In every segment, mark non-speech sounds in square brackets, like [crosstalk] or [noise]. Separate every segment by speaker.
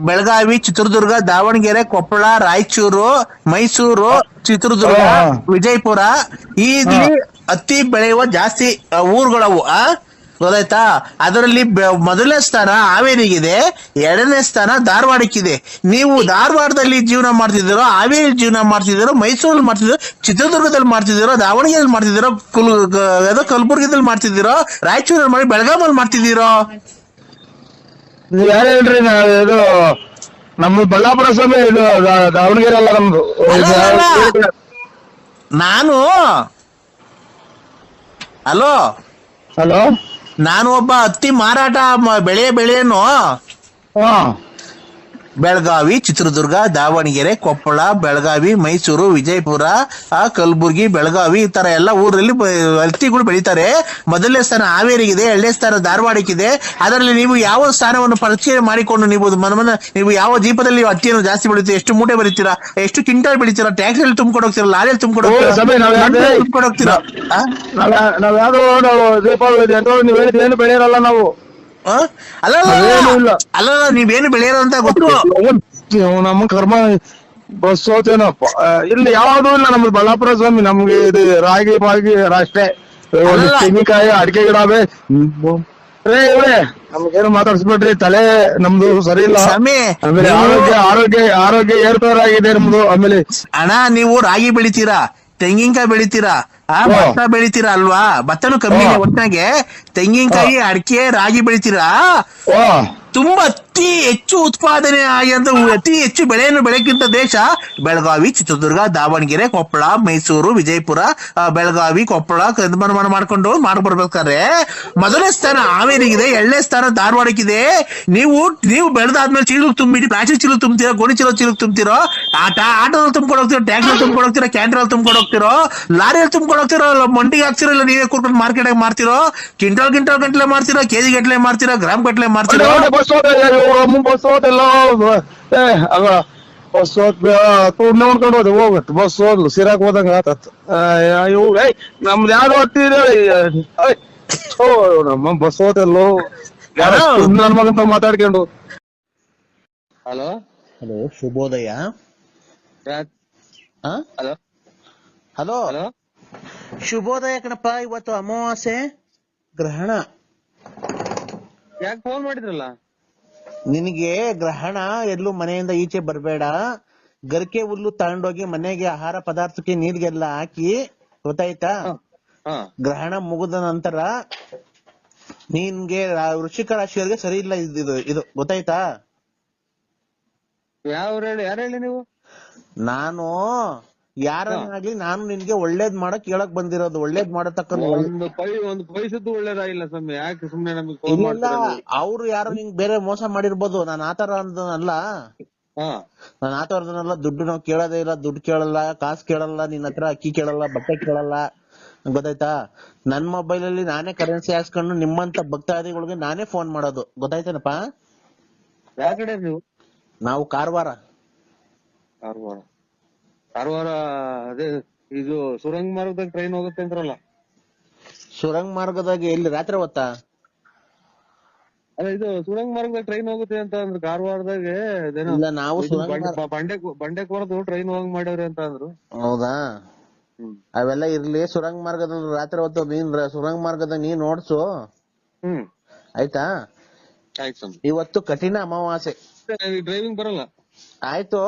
Speaker 1: ಬೆಳಗಾವಿ ಚಿತ್ರದುರ್ಗ ದಾವಣಗೆರೆ ಕೊಪ್ಪಳ ರಾಯಚೂರು ಮೈಸೂರು ಚಿತ್ರದುರ್ಗ ವಿಜಯಪುರ ಈ ಇಲ್ಲಿ ಹತ್ತಿ ಬೆಳೆಯುವ ಜಾಸ್ತಿ ಊರುಗಳವು ಆ? ಗೊತ್ತಾಯ್ತಾ? ಅದರಲ್ಲಿ ಮೊದಲನೇ ಸ್ಥಾನ ಹಾವೇರಿಗಿದೆ ಎರಡನೇ ಸ್ಥಾನ ಧಾರವಾಡಕ್ಕಿದೆ. ನೀವು ಧಾರವಾಡದಲ್ಲಿ ಜೀವನ ಮಾಡ್ತಿದ್ದೀರೋ ಹಾವೇರಿ ಜೀವನ ಮಾಡ್ತಿದ್ದೀರೋ ಮೈಸೂರಲ್ಲಿ ಮಾಡ್ತಿದ್ರು ಚಿತ್ರದುರ್ಗದಲ್ಲಿ ಮಾಡ್ತಿದ್ದೀರೋ ದಾವಣಗೆರೆಯಲ್ಲಿ ಮಾಡ್ತಿದ್ದೀರೋ ಕುಲ್ ಕಲಬುರ್ಗಿದಲ್ಲಿ ಮಾಡ್ತಿದ್ದೀರೋ ರಾಯಚೂರಲ್ಲಿ ಮಾಡಿ ಬೆಳಗಾಮಲ್ಲಿ ಮಾಡ್ತಿದ್ದೀರೋ?
Speaker 2: ನೀವ್ ಯಾರು ಹೇಳ್ರಿ ನಾವ್ ಇದು ನಮ್ಮ ಬಳ್ಳಾಪುರ ಸ್ವಾಮಿ ಇದು ದಾ- ದಾವಣಗೆರೆ ಅಲ್ಲ ನಮ್ದು.
Speaker 1: ಅಲ್ಲ, ಅಲ್ಲ, ಅಲ್ಲ. ನಾನು ಹಲೋ?
Speaker 2: ಹಲೋ?
Speaker 1: ನಾನು ಒಬ್ಬ ಹತ್ತಿ ಮಾರಾಟ ಮ- ಬೆಳೆ ಬೆಳೆಯನ್ನು
Speaker 2: ಹಾ.
Speaker 1: ಬೆಳಗಾವಿ ಚಿತ್ರದುರ್ಗ ದಾವಣಗೆರೆ ಕೊಪ್ಪಳ ಬೆಳಗಾವಿ ಮೈಸೂರು ವಿಜಯಪುರ ಆ, ಕಲಬುರ್ಗಿ ಬೆಳಗಾವಿ ಈ ತರ ಎಲ್ಲ ಊರಲ್ಲಿ ವ್ಯಕ್ತಿಗಳು ಹತ್ತಿಗಳು ಬೆಳೀತಾರೆ. ಮೊದಲನೇ ಸ್ಥಾನ ಹಾವೇರಿಗಿದೆ ಎರಡನೇ ಸ್ಥಾನ ಧಾರವಾಡಕ್ಕಿದೆ. ಅದರಲ್ಲಿ ನೀವು ಯಾವ ಸ್ಥಾನವನ್ನು ಪರಿಚಯ ಮಾಡಿಕೊಂಡು ನೀವು ಮನ ಮನ ನೀವು ಯಾವ ದೀಪದಲ್ಲಿ ಹತ್ತಿಯನ್ನು ಜಾಸ್ತಿ ಬೆಳೀತೀರಾ ಎಷ್ಟು ಮೂಟೆ ಬೆಳಿತೀರಾ ಎಷ್ಟು ಕ್ವಿಂಟಲ್ ಬೆಳಿತೀರಾ ಟ್ಯಾಕ್ಸಿಯಲ್ಲಿ ತುಂಬಿಕೊಂಡು ಹೋಗ್ತೀರಾ? ಲಾರಿಯಲ್ಲಿ ತುಂಬಿಕೊಂಡು ಹೋಗ್ತೀರಾ?
Speaker 2: ನಾವ್ ದೀಪಾವಳಿ ನೀವ್.
Speaker 1: ಅಲ್ಲ ಅಲ್ಲ ಅಲ್ಲ ನೀವೇನು ಬೆಳೆಯೋರು ಅಂತ ಗೊತ್ತು.
Speaker 2: ನಮ್ಮ ಕರ್ಮ ಬಸ್ ಹೋತೇನಪ್ಪ ಇಲ್ಲಿ ಯಾವ್ದು ಇಲ್ಲ ನಮ್ದು ಬಳ್ಳಾಪುರ ಸ್ವಾಮಿ ನಮ್ಗೆ ಇದು ರಾಗಿ ಬಾಗಿ ಅಷ್ಟೇ. ತೆಂಗಿನಕಾಯಿ ಅಡಿಕೆ ಗಿಡ ಅವೆ. ಏ ಇವ್ರೆ ನಮ್ಗೇನು ಮಾತಾಡ್ಸ್ಬೇಡ್ರಿ ತಲೆ ನಮ್ದು ಸರಿ ಇಲ್ಲ.
Speaker 1: ಸ್ವಾಮಿ,
Speaker 2: ಆಮೇಲೆ ಆರೋಗ್ಯ ಆರೋಗ್ಯ ಆರೋಗ್ಯ ಏರ್ಪೇರಾಗಿದೆ ನಮ್ದು. ಆಮೇಲೆ
Speaker 1: ಅಣ್ಣ ನೀವು ರಾಗಿ ಬೆಳಿತೀರಾ? ತೆಂಗಿನಕಾಯಿ ಬೆಳಿತೀರಾ? ಆ. ಭತ್ತ ಬೆಳಿತೀರಾ ಅಲ್ವಾ? ಭತ್ತನು ಕಮ್ಮಿ
Speaker 2: ಒಟ್ಟಾಗೆ
Speaker 1: ಒಟ್ನಾಗೆ. ತೆಂಗಿನಕಾಯಿ ಅಡಿಕೆ ರಾಗಿ ಬೆಳಿತೀರಾ? ತುಂಬಾ ಅತಿ ಹೆಚ್ಚು ಉತ್ಪಾದನೆ ಆಗಿರೋ ಅತಿ ಹೆಚ್ಚು ಬೆಳೆಯನ್ನು ಬೆಳಕಿದ್ದ ದೇಶ ಬೆಳಗಾವಿ, ಚಿತ್ರದುರ್ಗ, ದಾವಣಗೆರೆ, ಕೊಪ್ಪಳ, ಮೈಸೂರು, ವಿಜಯಪುರ ಬೆಳಗಾವಿ, ಕೊಪ್ಪಳ ಕನ್ಮನ ಮಾಡ್ಕೊಂಡು ಮಾಡ್ಬರ್ಬೇಕಾದ್ರೆ ಮೊದಲನೇ ಸ್ಥಾನ ಹಾವೇರಿಗಿದೆ, ಎರಡನೇ ಸ್ಥಾನ ಧಾರವಾಡಕ್ಕಿದೆ. ನೀವು ನೀವು ಬೆಳೆದಾದ್ಮೇಲೆ ಚೀಲ ತುಂಬಿಟ್ಟು ಪ್ಲಾಸ್ಟಿಕ್ ಚೀಲ ತುಂಬ್ತೀರೋ, ಗೋಣಿ ಚೀಲ ಚೀಲ ತುಂಬ್ತಿರೋ, ಆಟ, ಆಟೋದಲ್ಲಿ ತುಂಬ್ಕೊಂಡು ಹೋಗ್ತೀರೋ ಟ್ಯಾಕ್ಟರ್ ತುಂಬ್ಕೊಂಡು ಹೋಗ್ತೀರಾ ಕ್ಯಾಂಟ್ರಲ್ಲಿ ತುಂಬ್ಕೊಂಡು ಹೋಗ್ತಿರೋ, ಲಾರಿಯಲ್ಲಿ ತುಂಬ್ಕೊಂಡು ಹೋಗ್ತಿರೋ ಮಂಡಿಗೆ ಹಾಕ್ತಿರೋ, ಇಲ್ಲ ನೀವೇ ಕೂತ್ಕೊಂಡು ಮಾರ್ಕೆಟ್ ಮಾರ್ತಿರೋ, ಕಿಂಟಲ್ ಕಿಂಟಲ್ ಗಂಟ್ಲೆ ಮಾರ್ತಿರೋ, ಕೆಜಿ ಗಂಟ್ಲೆ ಮಾರ್ತಿರೋ, ಗ್ರಾಮ್ ಗಟ್ಟಲೆ ಮಾರ್ತಿರೋ?
Speaker 2: ಬಸ್ ಹೋದ ಬಸ್ ಹೋದೆಲ್ಲ ಏ ಅಲ್ಲ ಬಸ್ ಹೋದ್ ತುಣ್ಣ ಮಾಡ್ಕೊಂಡು ಹೋದೆ ಹೋಗತ್ ಬಸ್ ಹೋದ್ಲು ಸಿರಾಕ್ ಹೋದಂಗ ಆತತ್ ಇವ್ ಏಯ್ ನಮ್ದು ಯಾರು ಹೊತ್ತಿದೆ ನಮ್ಮ ಬಸ್ ಹೋದೆಲ್ಲೋ. ನನ್ ಮಗಂತ ಮಾತಾಡ್ಕೊಂಡು
Speaker 3: ಹಲೋ
Speaker 1: ಹಲೋ? ಶುಭೋದಯ
Speaker 3: ಹಲೋ
Speaker 1: ಹಲೋ ಶುಭೋದಯ ಕಣಪ್ಪ ಇವತ್ತು ಅಮಾವಾಸ್ಯೆ ಗ್ರಹಣ.
Speaker 3: ಯಾಕೆ ಫೋನ್ ಮಾಡಿದ್ರಲ್ಲ?
Speaker 1: ನಿನಗೆ ಗ್ರಹಣ ಎಲ್ಲೂ ಮನೆಯಿಂದ ಈಚೆ ಬರಬೇಡ. ಗರಿಕೆ ಹುಲ್ಲು ತಗೊಂಡೋಗಿ ಮನೆಗೆ ಆಹಾರ ಪದಾರ್ಥಕ್ಕೆ ನೀರಿಗೆಲ್ಲ ಹಾಕಿ ಗೊತ್ತಾಯ್ತಾ? ಗ್ರಹಣ ಮುಗಿದ ನಂತರ ನಿನ್ಗೆ ವೃಶ್ಚಿಕ ರಾಶಿಯವರಿಗೆ ಸರಿ ಇಲ್ಲ ಇದು ಇದು- ಇದು ಗೊತ್ತಾಯ್ತಾ?
Speaker 3: ಯಾವ ಹೇಳಿ ಯಾರು ಹೇಳಿ ನೀವು?
Speaker 1: ನಾನು ಯಾರನ್ನಾಗ್ಲಿ ನಾನು ನಿನ್ಗೆ ಒಳ್ಳೇದ್ ಮಾಡಕ್ ಹೇಳಕ್ ಬಂದಿರೋದು ಒಳ್ಳೇದ್ ಮಾಡತಕ್ಕಂತ
Speaker 3: ಒಂದು ಪೈ ಒಂದು ಪೈಸದ್ದು ಒಳ್ಳೇದಾಗಿಲ್ಲ ಸ್ವಾಮಿ. ಯಾಕೆ ಸುಮ್ನೆ ನಮಗೆ
Speaker 1: ಇಲ್ಲ? ಅವ್ರು ಯಾರು ನಿಂಗ್ ಬೇರೆ ಮೋಸ ಮಾಡಿರ್ಬೋದು. ನಾನು ಆತರ ಅಂದನಲ್ಲ.
Speaker 3: ಹಾ.
Speaker 1: ನಾನು ಆತರದನ್ನೆಲ್ಲ ದುಡ್ಡು ನಾವು ಕೇಳೋದೇ ಇಲ್ಲ ದುಡ್ಡು ಕೇಳಲ್ಲ ಕಾಸ್ ಕೇಳಲ್ಲ ನಿನ್ ಹತ್ರ ಅಕ್ಕಿ ಕೇಳಲ್ಲ ಬಟ್ಟೆ ಕೇಳಲ್ಲ. ಗೊತ್ತಾಯ್ತಾ? ನನ್ ಮೊಬೈಲ್ ಅಲ್ಲಿ ನಾನೇ ಕರೆನ್ಸಿ ಹಾಕ್ಸ್ಕೊಂಡು ನಿಮ್ಮಂತ ಭಕ್ತಾದಿಗಳಿಗೆ ನಾನೇ ಫೋನ್ ಮಾಡೋದು. ಗೊತ್ತಾಯ್ತೇನಪ್ಪ?
Speaker 3: ಯಾವ ಕಡೆ ನೀವು?
Speaker 1: ನಾವು ಕಾರವಾರ.
Speaker 3: ಕಾರವಾರ. ಕಾರವಾರ ಅದೇ ಇದು ಸುರಂಗ ಮಾರ್ಗದಾಗ ಟ್ರೈನ್ ಹೋಗುತ್ತೆ ಅಂತಾರಲ್ಲ
Speaker 1: ಸುರಂಗ ಮಾರ್ಗದಾಗ ಎಲ್ಲಿ ರಾತ್ರಿ ಹೊತ್ತಾ?
Speaker 3: ಅದೇ ಇದು ಸುರಂಗ ಮಾರ್ಗದಾಗ ಟ್ರೈನ್ ಹೋಗುತ್ತೆ ಅಂತ ಅಂದ್ರು ಕಾರವಾರದಾಗ ಅದೇನೋ
Speaker 1: ಇಲ್ಲ ನಾವು
Speaker 3: ಇದು
Speaker 1: ಸುರಂಗ್
Speaker 3: ಬಂಡೆ
Speaker 1: ಮಾರ್ಗ
Speaker 3: ಬಂಡೆ ಬಂಡೆಕೋರದು ಟ್ರೈನ್ ಹೋಗಿ ಮಾಡ್ಯಾವ್ರಿ ಅಂತ ಅಂದ್ರು.
Speaker 1: ಹೌದಾ?
Speaker 3: ಹ್ಮ್.
Speaker 1: ಅವೆಲ್ಲ ಇರ್ಲಿ ಸುರಂಗ ಮಾರ್ಗದಲ್ಲಿ ರಾತ್ರಿ ಹೊತ್ತು ನೀನ್ ಸುರಂಗ ಸುರಂಗ್ ಮಾರ್ಗದಾಗ ನೀನ್ ನೋಡ್ಸು.
Speaker 3: ಹ್ಮ್.
Speaker 1: ಆಯ್ತಾ?
Speaker 3: ಆಯ್ತು ಸ್ವಾಮಿ.
Speaker 1: ಇವತ್ತು ಕಠಿಣ ಅಮಾವಾಸ್ಯೆ.
Speaker 3: ಡ್ರೈವಿಂಗ್ ಬರಲ್ಲ?
Speaker 1: ಆಯ್ತು.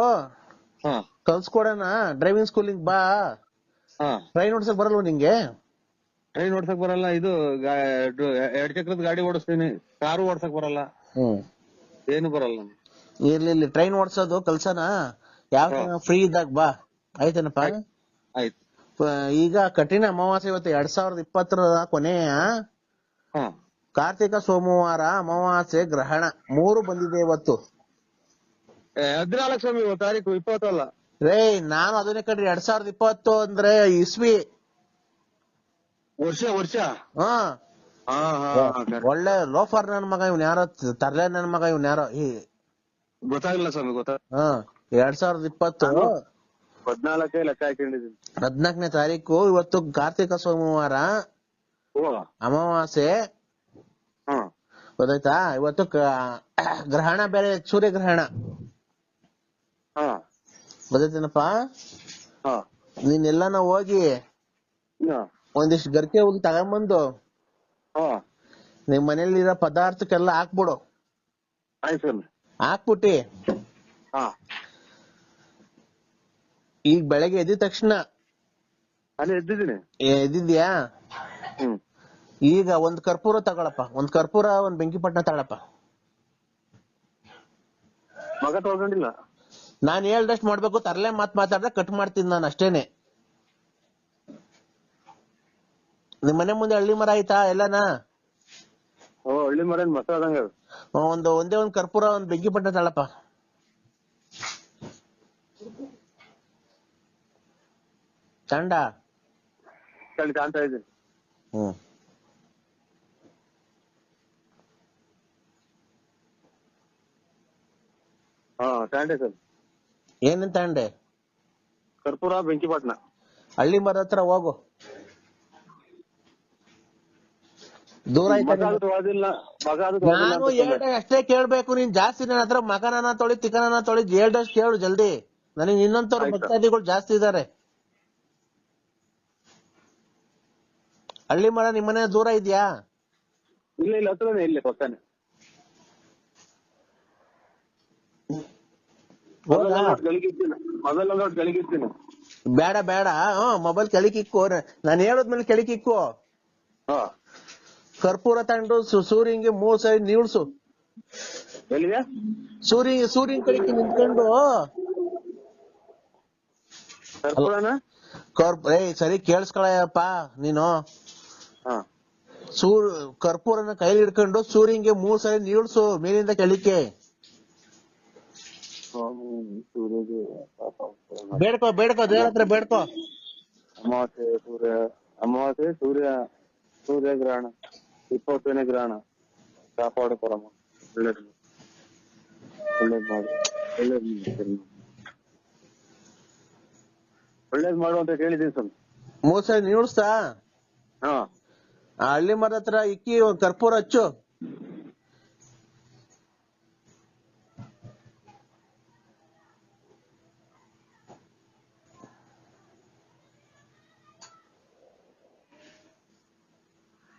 Speaker 3: ಹಾ.
Speaker 1: ಕಲ್ಸ್ಕೊಡೋಣ ಡ್ರೈವಿಂಗ್ ಸ್ಕೂಲಿಂಗ್ ಬಾ.
Speaker 3: ಹಾ.
Speaker 1: ಟ್ರೈನ್ ಓಡಿಸಕ್ ಬರಲ್ವ ನಿಂಗೆ?
Speaker 3: ಟ್ರೈನ್ ಓಡ್ಸಕ್ ಬರಲ್ಲ. ಇದು ಗಾ- ಡು- ಎರಡ್ ಚಕ್ರದ ಗಾಡಿ ಓಡಿಸ್ತೀನಿ. ಕಾರು ಓಡ್ಸಕ್ ಬರಲ್ಲ.
Speaker 1: ಹ್ಮ್.
Speaker 3: ಏನು ಬರಲ್ಲ.
Speaker 1: ಇರ್ಲಿ ಟ್ರೈನ್ ಓಡ್ಸೋದು ಕಲ್ಸನ ಯಾವ ಫ್ರೀ ಇದ್ದಾಗ ಬಾ. ಆಯ್ತೇನಪ್ಪ?
Speaker 3: ಆಯ್ತು.
Speaker 1: ಪ- ಈಗ ಕಠಿಣ ಅಮಾವಾಸ್ಯೆ ಇವತ್ತು ಎರಡ್ ಸಾವಿರದ ಇಪ್ಪತ್ತರ ಕೊನೆಯ
Speaker 3: ಹಾ.
Speaker 1: ಕಾರ್ತಿಕ ಸೋಮವಾರ ಅಮಾವಾಸ್ಯೆ ಗ್ರಹಣ. ಮೂರು ಬಂದಿದೆ ಇವತ್ತು.
Speaker 3: ಹದಿನಾಲ್ಕು ಸ್ವಾಮಿ ಇವತ್ತು ತಾರೀಕು ಇಪ್ಪತ್ತಲ್ಲ.
Speaker 1: ರೇ ನಾನು ಅದನ್ನೇ ಕಡ್ರಿ ಎರಡ್ ಸಾವಿರದ ಇಪ್ಪತ್ತು ಅಂದ್ರೆ ಇಸ್ವಿ.
Speaker 3: ವರ್ಷ ವರ್ಷ?
Speaker 1: ಹಾ. ಒಳ್ಳೆ ಲೋಫರ್ ನನ್ ಮಗ ಇವ್ನ ಯಾರೋ ತರ್ಲೆ ನನ್ ಮಗ ಇವ್ನ ಯಾರೋ
Speaker 3: ಗೊತ್ತಾಗಿಲ್ಲ ಸ್ವಾಮಿ ಗೊತ್ತಾ?
Speaker 1: ಹಾ ಎರಡ್ ಸಾವಿರದ ಇಪ್ಪತ್ತು.
Speaker 3: ಹದ್ನಾಲ್ಕೇ ಲೆಕ್ಕ
Speaker 1: ಹದ್ನಾಲ್ಕನೇ ತಾರೀಕು ಇವತ್ತು ಕಾರ್ತಿಕ ಸೋಮವಾರ.
Speaker 3: ಓ.
Speaker 1: ಅಮಾವಾಸ್ಯೆ.
Speaker 3: ಹಾ.
Speaker 1: ಗೊತ್ತಾಯ್ತಾ? ಇವತ್ತು ಗ್ರಹಣ ಬೇರೆ ಸೂರ್ಯಗ್ರಹಣ.
Speaker 3: ಹಾ.
Speaker 1: ಗೊತ್ತಾಯ್ತೇನಪ್ಪ
Speaker 3: ಹಾ.
Speaker 1: ನೀನ್ ಎಲ್ಲಾನ ಹೋಗಿ ಒಂದಿಷ್ಟು ಗರಿಕೆ ಹೋಗಿ ತಗೊಂಬಂದು
Speaker 3: ಹಾ.
Speaker 1: ನಿಮ್ ಮನೇಲಿರೋ ಪದಾರ್ಥಕ್ಕೆಲ್ಲ ಹಾಕ್ಬಿಡು. ಹಾಕ್ಬಿಟ್ಟಿ.
Speaker 3: ಹಾ.
Speaker 1: ಈಗ ಬೆಳಗ್ಗೆ ಎದ್ದ ತಕ್ಷಣ ಎದ್ದಿದ್ಯಾ ಈಗ ಒಂದ್ ಕರ್ಪೂರ ತಗೊಳಪ್ಪ. ಒಂದ್ ಕರ್ಪೂರ ಒಂದ್ ಬೆಂಕಿ ಪಟ್ಟಣ ತಗೊಳಪ್ಪ.
Speaker 3: ಮಗ ತೊಳ್ಕೊಂಡಿಲ್ಲ.
Speaker 1: ನಾನ್ ಹೇಳ್ದಷ್ಟ್ ಮಾಡ್ಬೇಕು ತರಲೆ ಮಾತ್ ಮಾತಾಡ್ದೆ ಕಟ್ ಮಾಡ್ತೀನಿ ನಾನು ಅಷ್ಟೇನೆ. ನಿಮ್ ಮನೆ ಮುಂದೆ ಹಳ್ಳಿ ಮರ ಆಯ್ತಾ ಎಲ್ಲಾನ?
Speaker 3: ಓ ಹಳ್ಳಿ ಮರ ಮಸ ಆದಂಗ ಅದು.
Speaker 1: ಒಂದು ಒಂದೇ ಒಂದ್ ಕರ್ಪೂರ ಒಂದ್ ಬೆಂಕಿ ಪಟ್ಟ ತಾಳಪ್ಪ. ಚಂಡ
Speaker 3: ಅಲ್ಲಿ ಕಾಣ್ತಾ ಇದ್ದೀನಿ.
Speaker 1: ಹ್ಮ್.
Speaker 3: ಹಾ ತಾಂಡೆ ಸರ್.
Speaker 1: ಏನೇನ್ ಅಂಡೆ
Speaker 3: ಕರ್ಪೂರ ಬೆಂಕಿಪಟ್ಟಣ
Speaker 1: ಹಳ್ಳಿ ಮರ ಹತ್ರ ಹೋಗು. ದೂರ ಆಯ್ತಾ
Speaker 3: ಮಗ ಮಗ
Speaker 1: ನಾನು
Speaker 3: ಅಂತ ಸುಮ್ನೆ.
Speaker 1: ಹೇಳ್ದೆ ಅಷ್ಟೇ ಕೇಳ್ಬೇಕು ನೀನ್ ಜಾಸ್ತಿ ನನ್ನ ಹತ್ರ ಮಗನನ ತೊಳಿ ತಿಕ್ಕನನ ತೊಳಿ ಹೇಳ್ದಷ್ಟು ಕೇಳು ಜಲ್ದಿ. ನನಗೆ ಇನ್ನೊಂದ್ರ
Speaker 3: ಆಯ್ತು.
Speaker 1: ಭಕ್ತಾದಿಗಳು ಜಾಸ್ತಿ ಇದಾರೆ. ಹಳ್ಳಿ ಮರ ನಿಮ್ಮನೆ ದೂರ ಇದ್ಯಾ?
Speaker 3: ಇಲ್ಲ ಇಲ್ಲ ಹತ್ರನೇ ಇಲ್ಲಿ ಪಕ್ಕನೆ. ಗಳಿಗಿದ್ದೀನಿ
Speaker 1: ಬೇಡ ಬೇಡ. ಮೊಬೈಲ್ ಕೆಳಕಿಕ್ಕು ನಾನು ಹೇಳದ್ಮೇಲೆ
Speaker 3: ಹಾ.
Speaker 1: ಕರ್ಪೂರ ತಗೊಂಡು ಸು- ಸೂರ್ಯಂಗೆ ಮೂರ್ ಸೈಡ್ ನೀಳ್ಸು
Speaker 3: ಎಲ್ಲಿಗೆ?
Speaker 1: ಸೂರ್ಯ ಸೂರ್ಯನ್ ಕಡೆಗೆ ನಿಂತ್ಕೊಂಡು. ಕರ್ಪ್ ಸರಿ ಕೇಳಿಸ್ಕೊಳಪ್ಪ ನೀನು.
Speaker 3: ಹಾ.
Speaker 1: ಸೂರ್ ಕರ್ಪೂರನ ಕೈಲಿ ಹಿಡ್ಕೊಂಡು ಸೂರ್ಯಂಗೆ ಮೂರ್ ಸರಿ ನೀಳ್ಸು ಮೇಲಿಂದ ಕೆಳಿಕೆ
Speaker 3: ಸೂರ್ಯಗೆ
Speaker 1: ಬೇಡ್ಕೋ ಬೇಡ್ಕೋ ದೇವ್ರ ಹತ್ರ ಬೇಡ್ಕೋ.
Speaker 3: ಅಮಾವಾಸ್ಯೆ ಸೂರ್ಯ ಅಮಾವಾಸ್ಯೆ ಸೂರ್ಯ ಸೂರ್ಯ ಗ್ರಹಣ ಇಪ್ಪತ್ತನೇ ಗ್ರಹಣ. ಕಾಪಾಡು ಪರಮ ಒಳ್ಳೇದು ಒಳ್ಳೇದ್ ಮಾಡು ಒಳ್ಳೇದು ಮಾಡು. ಒಳ್ಳೇದು ಮಾಡು ಅಂತ ಸ್ವಾಮಿ.
Speaker 1: ಮೂರ್ ಸರಿ ನೀಳ್ಸ್ತಾ
Speaker 3: ಹಾ.
Speaker 1: ಆ ಹಳ್ಳಿ ಮರದ ಹತ್ರ ಇಕ್ಕಿ ಒಂದ್ ಕರ್ಪೂರ ಹಚ್ಚು.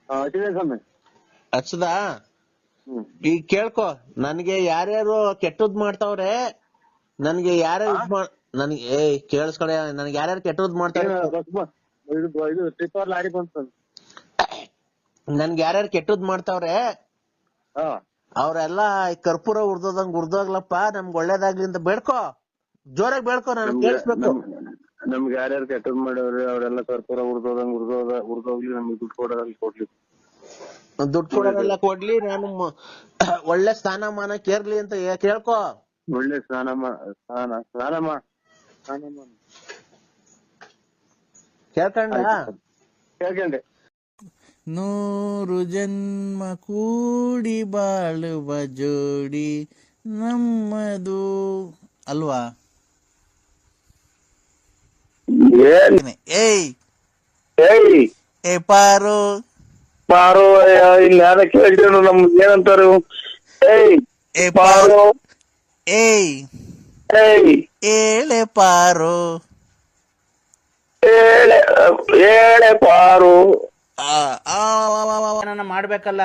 Speaker 3: ಸ್ವಾಮಿ
Speaker 1: ಹಚ್ಚದಾ ಈಗ ಕೇಳ್ಕೊ ನನ್ಗೆ ಯಾರ್ಯಾರು ಕೆಟ್ಟದ್ ಮಾಡ್ತಾವ್ರೆ ನನ್ಗೆ ಯಾರ್ಯಾರು ಇದ್ ಮಾಡ್ ನನ್ಗೆ ಏ ಕೇಳಿಸ್ಕೊಳ ನನ್ಗೆ ಯಾರ್ಯಾರು ಕೆಟ್ಟದ್ ಮಾಡ್ತಾವ್ರೆ
Speaker 3: ಬ- ಇದು ಲಾರಿ ಬಂತು.
Speaker 1: ನನ್ಗೆ ಯಾರ್ಯಾರು ಕೆಟ್ಟದ್ ಮಾಡ್ತಾವ್ರೆ ಅವ್ರೆಲ್ಲ ಕರ್ಪೂರ ಉರ್ದೋದಂಗ್ ಉರ್ದೋಗ್ಲಪ್ಪ ನಮ್ಗ್ ಒಳ್ಳೇದಾಗ್ಲಿ ಅಂತ ಬೇಡ್ಕೋ. ಜೋರಾಗಿ ಬೇಡ್ಕೋ ನಾನು ಕೇಳಿಸ್ಬೇಕು.
Speaker 3: ನಮ್ಗೆ ಯಾರ್ಯಾರು ಕೆಟ್ಟದ್ ಮಾಡವ್ರಿ ಅವ್ರೆಲ್ಲ ಕರ್ಪೂರ ಉರ್ದೋದಂಗ್ ಉರ್ದೋದ ಉರ್ದೋಗ್ಲಿ ನಮ್ಗೆ ದುಡ್ಡು ಕೊಡೋದಂಗ್ ಕೊಡ್ಲಿ.
Speaker 1: ದುಡ್ಡು ಕೊಡೋದೆಲ್ಲ ಕೊಡ್ಲಿ ನಾನು ಮ- [coughs] ಒಳ್ಳೆ ಸ್ಥಾನಮಾನ ಕೇರ್ಲಿ ಅಂತ ಕೇಳ್ಕೋ ಕೇಳ್ಕೊ.
Speaker 3: ಒಳ್ಳೆ ಸ್ನಾನ ಮಾ ಸ್ನಾನ ಸ್ನಾನ ಮಾ ಸ್ನಾನ ಮಾ
Speaker 1: ಕೇಳ್ಕಂಡ
Speaker 3: ಕೇಳ್ಕೊಂಡೆ.
Speaker 4: ನೂರು ಜನ್ಮ ಕೂಡಿ ಬಾಳುವ ಜೋಡಿ ನಮ್ಮದು ಅಲ್ವಾ? ಏಯ್.
Speaker 3: ಏಯ್.
Speaker 4: ಏ ಪಾರು.
Speaker 3: ಪಾರು ಇಲ್ಲಿ ಯಾರ ಕೇಳಿದ್ರು ನಮ್ಗೆ ಏನಂತಾರು? ಏಯ್
Speaker 4: ಏ ಪಾರು. ಏಯ್.
Speaker 3: ಏಯ್.
Speaker 4: ಏಳೆ ಪಾರು.
Speaker 3: ಏಳೆ ಏಳೆ ಪಾರು.
Speaker 4: ಮಾಡ್ಬೇಕಲ್ಲ?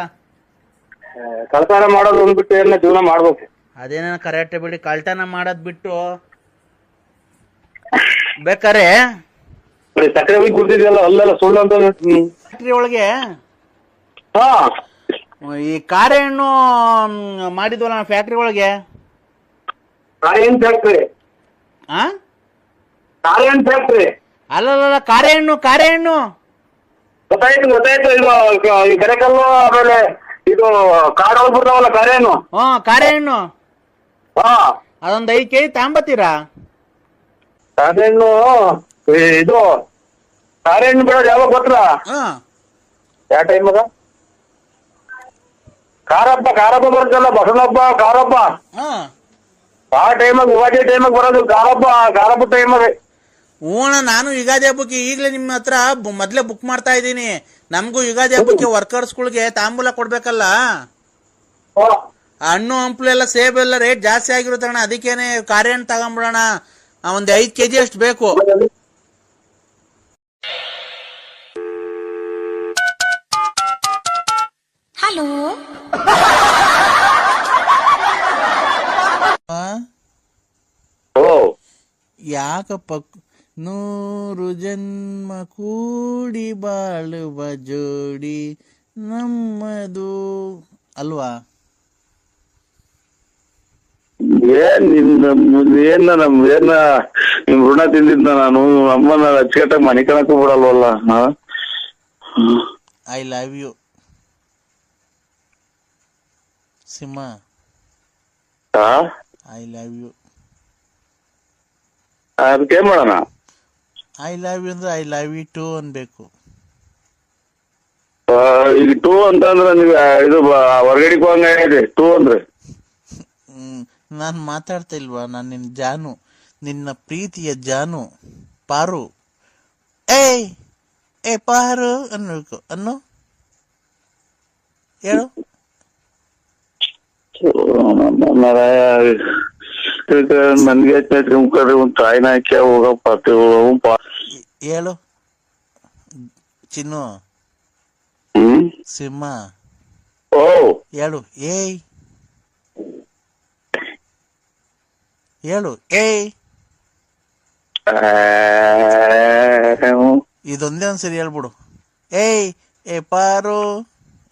Speaker 3: ಕಳ್ತನ ಮಾಡೋದು ಅಂದ್ಬಿಟ್ಟು ಏನ ಜೀವನ ಮಾಡ್ಬೇಕು?
Speaker 4: ಅದೇನ ಕರೆಕ್ಟ್ ಬಿಡಿ ಕಳ್ತನ ಮಾಡೋದ್ ಬಿಟ್ಟು ಬೇಕಾರೆ?
Speaker 3: ಸಕ್ಕರೆ ಹೋಗಿ ಕುಡ್ತಿದ್ಯಲ್ಲ ಅಲ್ಲೆಲ್ಲ ಸುಳ್ಳು ಅಂತ
Speaker 4: ಫ್ಯಾಕ್ಟ್ರಿ ಒಳಗೆ?
Speaker 3: ಹಾ.
Speaker 4: ಈ ಕಾರೆ ಹಣ್ಣು ಮಾಡಿದ್ವಲ್ಲ ಫ್ಯಾಕ್ಟ್ರಿ ಒಳಗೆ?
Speaker 3: ಕಾರೇನ್ ಫ್ಯಾಕ್ಟ್ರಿ
Speaker 4: ಆ?
Speaker 3: ಕಾರೇನ್ ಫ್ಯಾಕ್ಟ್ರಿ
Speaker 4: ಅಲ್ಲಲ್ಲ ಕಾರೆ ಹಣ್ಣು ಕಾರೆ ಹಣ್ಣು
Speaker 3: ಗೊತ್ತಾಯ್ತು ಗೊತ್ತಾಯ್ತು ಇದು ಈ ಕರೆಕಲ್ಲು ಆಮೇಲೆ ಇದು ಕಾಡೊಳಗ್ ಬಿಡ್ತಾವಲ್ಲ ಕಾರೇನು
Speaker 4: ಹ್ಞೂ ಕಾರೆ ಹಣ್ಣು
Speaker 3: ಹಾ.
Speaker 4: ಅದೊಂದ್ ಐದು ಕೆಜಿ ತಗೊಂಬತ್ತೀರಾ
Speaker 3: ಕಾರೆಹಣ್ಣು ಈ ಇದು ಕಾರೆಹಣ್ಣು ಬಿಡೋದು ಯಾವಾಗ ಗೊತ್ತಾ
Speaker 4: ಹಾ.
Speaker 3: ಯಾವ ಟೈಮ್ ಅದ? ಕಾರಪ್ಪ ಕಾರಪ್ಪ ಬರುತ್ತಲ್ಲ ಬಸವನಪ್ಪ ಕಾರಪ್ಪ.
Speaker 4: ಹಾ.
Speaker 3: ಆ ಟೈಮಾಗ ಯುಗಾದಿ ಟೈಮಾಗ ಬರೋದು ಕಾರಪ್ಪ ಕಾರಪ್ಪ ಟೈಮಾಗ
Speaker 4: ಹೂಣ ನಾನು ಯುಗಾದಿ ಹಬ್ಬಕ್ಕೆ ಈಗಲೇ ನಿಮ್ಮ ಹತ್ರ ಬು- ಮೊದ್ಲೇ ಬುಕ್ ಮಾಡ್ತಾ ಇದ್ದೀನಿ. ನಮಗೂ ಯುಗಾದಿ ಹಬ್ಬಕ್ಕೆ ವರ್ಕರ್ಸ್ಗಳಿಗೆ ತಾಂಬೂಲ ಕೊಡ್ಬೇಕಲ್ಲ?
Speaker 1: ಹಣ್ಣು ಹಂಪ್ಲು ಎಲ್ಲ ಸೇಬು ಎಲ್ಲ ರೇಟ್ ಜಾಸ್ತಿ ಆಗಿರುತ್ತೆ ಅಣ್ಣ. ಅದಕ್ಕೇನೆ ಕಾರ್ಯ ಹಣ್ಣು ತಗೊಂಬಿಡೋಣ. ಆ, ಒಂದ್ ಐದ್ ಕೆಜಿ ಅಷ್ಟು ಬೇಕು.
Speaker 5: ಹಲೋ
Speaker 1: ಆ?
Speaker 3: ಓ
Speaker 1: ಯಾಕಪ್ಪ ನೂರು ಜನ್ಮ ಕೂಡಿ ಬಾಳುವ ಜೋಡಿ ನಮ್ಮದು ಅಲ್ವಾ?
Speaker 3: ಏನ್ ನಿನ್ ಏನ ನಮ್ ಏನ ನಿಮ್ ಋಣ ತಿಂದಿದ್ನ ನಾನು? ಅಮ್ಮನ ಅಚ್ಚುಕಟ್ಟಾಗಿ ಮನೆ ಕಣಕ್ಕೂ ಬಿಡಲ್ವಲ್ಲ ಹಾ?
Speaker 1: I love you Simha. I love you
Speaker 3: ಅದಕ್ಕೆ ಏನ್ ಮಾಡೋಣ?
Speaker 1: ಐ ಲವ್ ಯು ಅಂದ್ರೆ ಐ ಲವ್ ಯು ಟು ಅನ್ಬೇಕು.
Speaker 3: ಆ, ಈಗ ಟೂ ಅಂತ ಅಂದ್ರೆ ನೀವು ಇದು ಹೊರಗಡೆ ಹೋಗಂಗ ಟೂ ಅಂದ್ರೆ.
Speaker 1: ಹ್ಮ್. ನಾನು ಮಾತಾಡ್ತಾ ಇಲ್ವಾ? ನಾನು ನಿನ್ನ ಜಾನು. ನಿನ್ನ ಪ್ರೀತಿಯ ಜಾನು. ಪಾರು. ಏಯ್! ಏ ಪಾರು ಅನ್ಬೇಕು. ಅನ್ನು? ಹೇಳು.
Speaker 3: ನನ್ಗೆ ಒಂದ್ ತಾಯಿನ ಹಾಕಿ ಹೋಗಪ್ಪ
Speaker 1: ಹೇಳು. ಚಿನ್ನು. ಸಿಂಹ.
Speaker 3: ಓ!
Speaker 1: ಹೇಳು. ಏಯ್! ಹೇಳು. ಏಯ್. ಇದೊಂದೇ ಒಂದ್ಸರಿ ಹೇಳ್ಬಿಡು. ಏಯ್ ಏ ಪಾರು.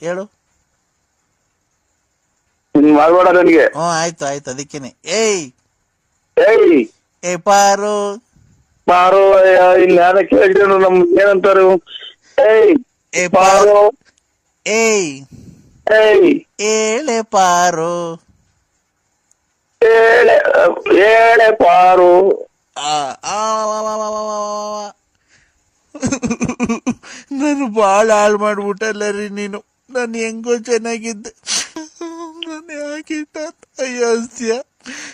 Speaker 1: ಹೇಳು.
Speaker 3: ನೀನ್ ಮಾಡ್ಬೇಡ ನನಗೆ.
Speaker 1: ಹ್ಞೂ ಆಯ್ತು ಆಯ್ತು ಅದಕ್ಕೇನೆ. ಏಯ್
Speaker 3: ಏಯ್.
Speaker 1: ಏ ಪಾರು.
Speaker 3: ಪಾರು ಯಾರ ಕೇಳಿದ್ರು ನಮ್ ಏನಂತಾರು? ಏಯ್
Speaker 1: ಏ ಪಾರು.
Speaker 3: ಪಾರು.
Speaker 1: ಏಯ್.
Speaker 3: ಏಯ್.
Speaker 1: ಏಳೆ ಪಾರು.
Speaker 3: ಏಳೆ ಏಳೆ ಪಾರು.
Speaker 1: ನಾನು ಭಾಳ ಹಾಳು ಮಾಡ್ಬಿಟ್ಟಲ್ಲ ರೀ ನೀನು. ನಾನು ಹೆಂಗೋ ಚೆನ್ನಾಗಿದ್ದೆ. ನಾನು ಯಾಕೆ ಅಯ್ಯೋ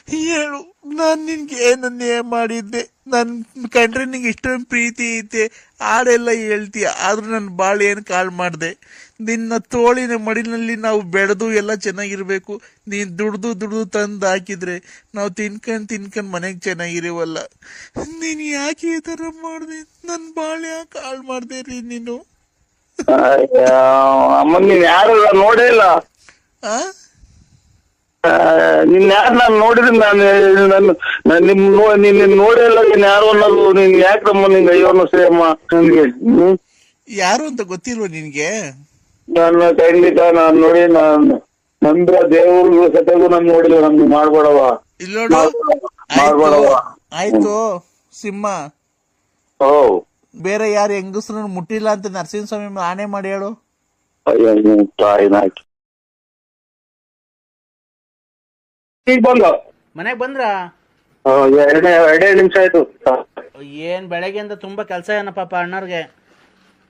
Speaker 1: ಹೇಳು ನಾನು ನಿನ್ಗೆ ಏನನ್ನೇ ಮಾಡಿದ್ದೆ. ನನ್ನ ಕಂಡ್ರೆ ನಿಂಗೆ ಇಷ್ಟೊಂದು ಪ್ರೀತಿ ಐತೆ. ಹಾಡೆಲ್ಲ ಹೇಳ್ತೀಯ ಆದ್ರೂ ನನ್ನ ಬಾಳೆ ಏನು ಕಾಲ್ ಮಾಡಿದೆ. ನಿನ್ನ ತೋಳಿನ ಮಡಿಲಲ್ಲಿ ನಾವು ಬೆಳೆದು ಎಲ್ಲ ಚೆನ್ನಾಗಿರ್ಬೇಕು. ನೀನು ದುಡ್ದು ದುಡ್ದು ತಂದು ಹಾಕಿದ್ರೆ ನಾವು ತಿನ್ಕೊಂಡು ತಿನ್ಕೊಂಡು ಮನೆಗೆ ಚೆನ್ನಾಗಿರೀವಲ್ಲ. ನೀನು ಯಾಕೆ ಈ ಥರ ಮಾಡಿದೆ? ನನ್ನ ಯಾಕೆ ಹಾಳು ಮಾಡಿದೆ ರೀ ನೀನು?
Speaker 3: ಅಮ್ಮ ನೀನು ಯಾರಲ್ಲ ನೋಡೇ ಇಲ್ಲ.
Speaker 1: ಆ,
Speaker 3: ನಿನ್ ಯಾರು ನಾನು ನೋಡಿದ್ರೆ ನಾನು ನಾನು ನಿಮ್ ನೋ- ನಿನ್ ನಿನ್ ನೋಡೇ ಇಲ್ಲ ನೀನ್ ಯಾರು ಅನ್ನೋದು ನೀನ್ ಯಾಕಮ್ಮ ನಿನ್ ಅಯ್ಯೋನು ಸೇಮ್ಮ ನನ್ಗೆ
Speaker 1: ಯಾರು ಅಂತ ಗೊತ್ತಿಲ್ವ ನಿನ್ಗೆ?
Speaker 3: ನಾನು ಖಂಡಿತ ನಾನ್ ನೋಡಿ ನಾನ್ ನಂದ್ರ ದೇವ್ರ ಸತೆಗೂ ನಾನ್ ನೋಡಿಲ್ಲ ನಮ್ಗೆ ಮಾಡ್ಬೇಡವ ಮಾಡ್ಬೇಡವ
Speaker 1: ಆಯ್ತು ಸಿಂಹ.
Speaker 3: ಓ
Speaker 1: ಬೇರೆ ಯಾರು ಹೆಂಗಸ್ರು ಮುಟ್ಟಿಲ್ಲ ಅಂತ ನರಸಿಂಹಸ್ವಾಮಿ ಆಣೆ ಮಾಡಿ ಹೇಳು.
Speaker 3: ಅಯ್ಯೋ ಈಗ ಬಂದು.
Speaker 1: ಮನೆಗೆ ಬಂದ್ರ?
Speaker 3: ಎರಡೇ ಎರಡೇ ನಿಮಿಷ ಆಯ್ತು.
Speaker 1: ಏನ್ ಬೆಳಗ್ಗೆಯಿಂದ ತುಂಬಾ ಕೆಲಸ ಏನ ಪಾಪ ಅಣ್ಣವ್ರಿಗೆ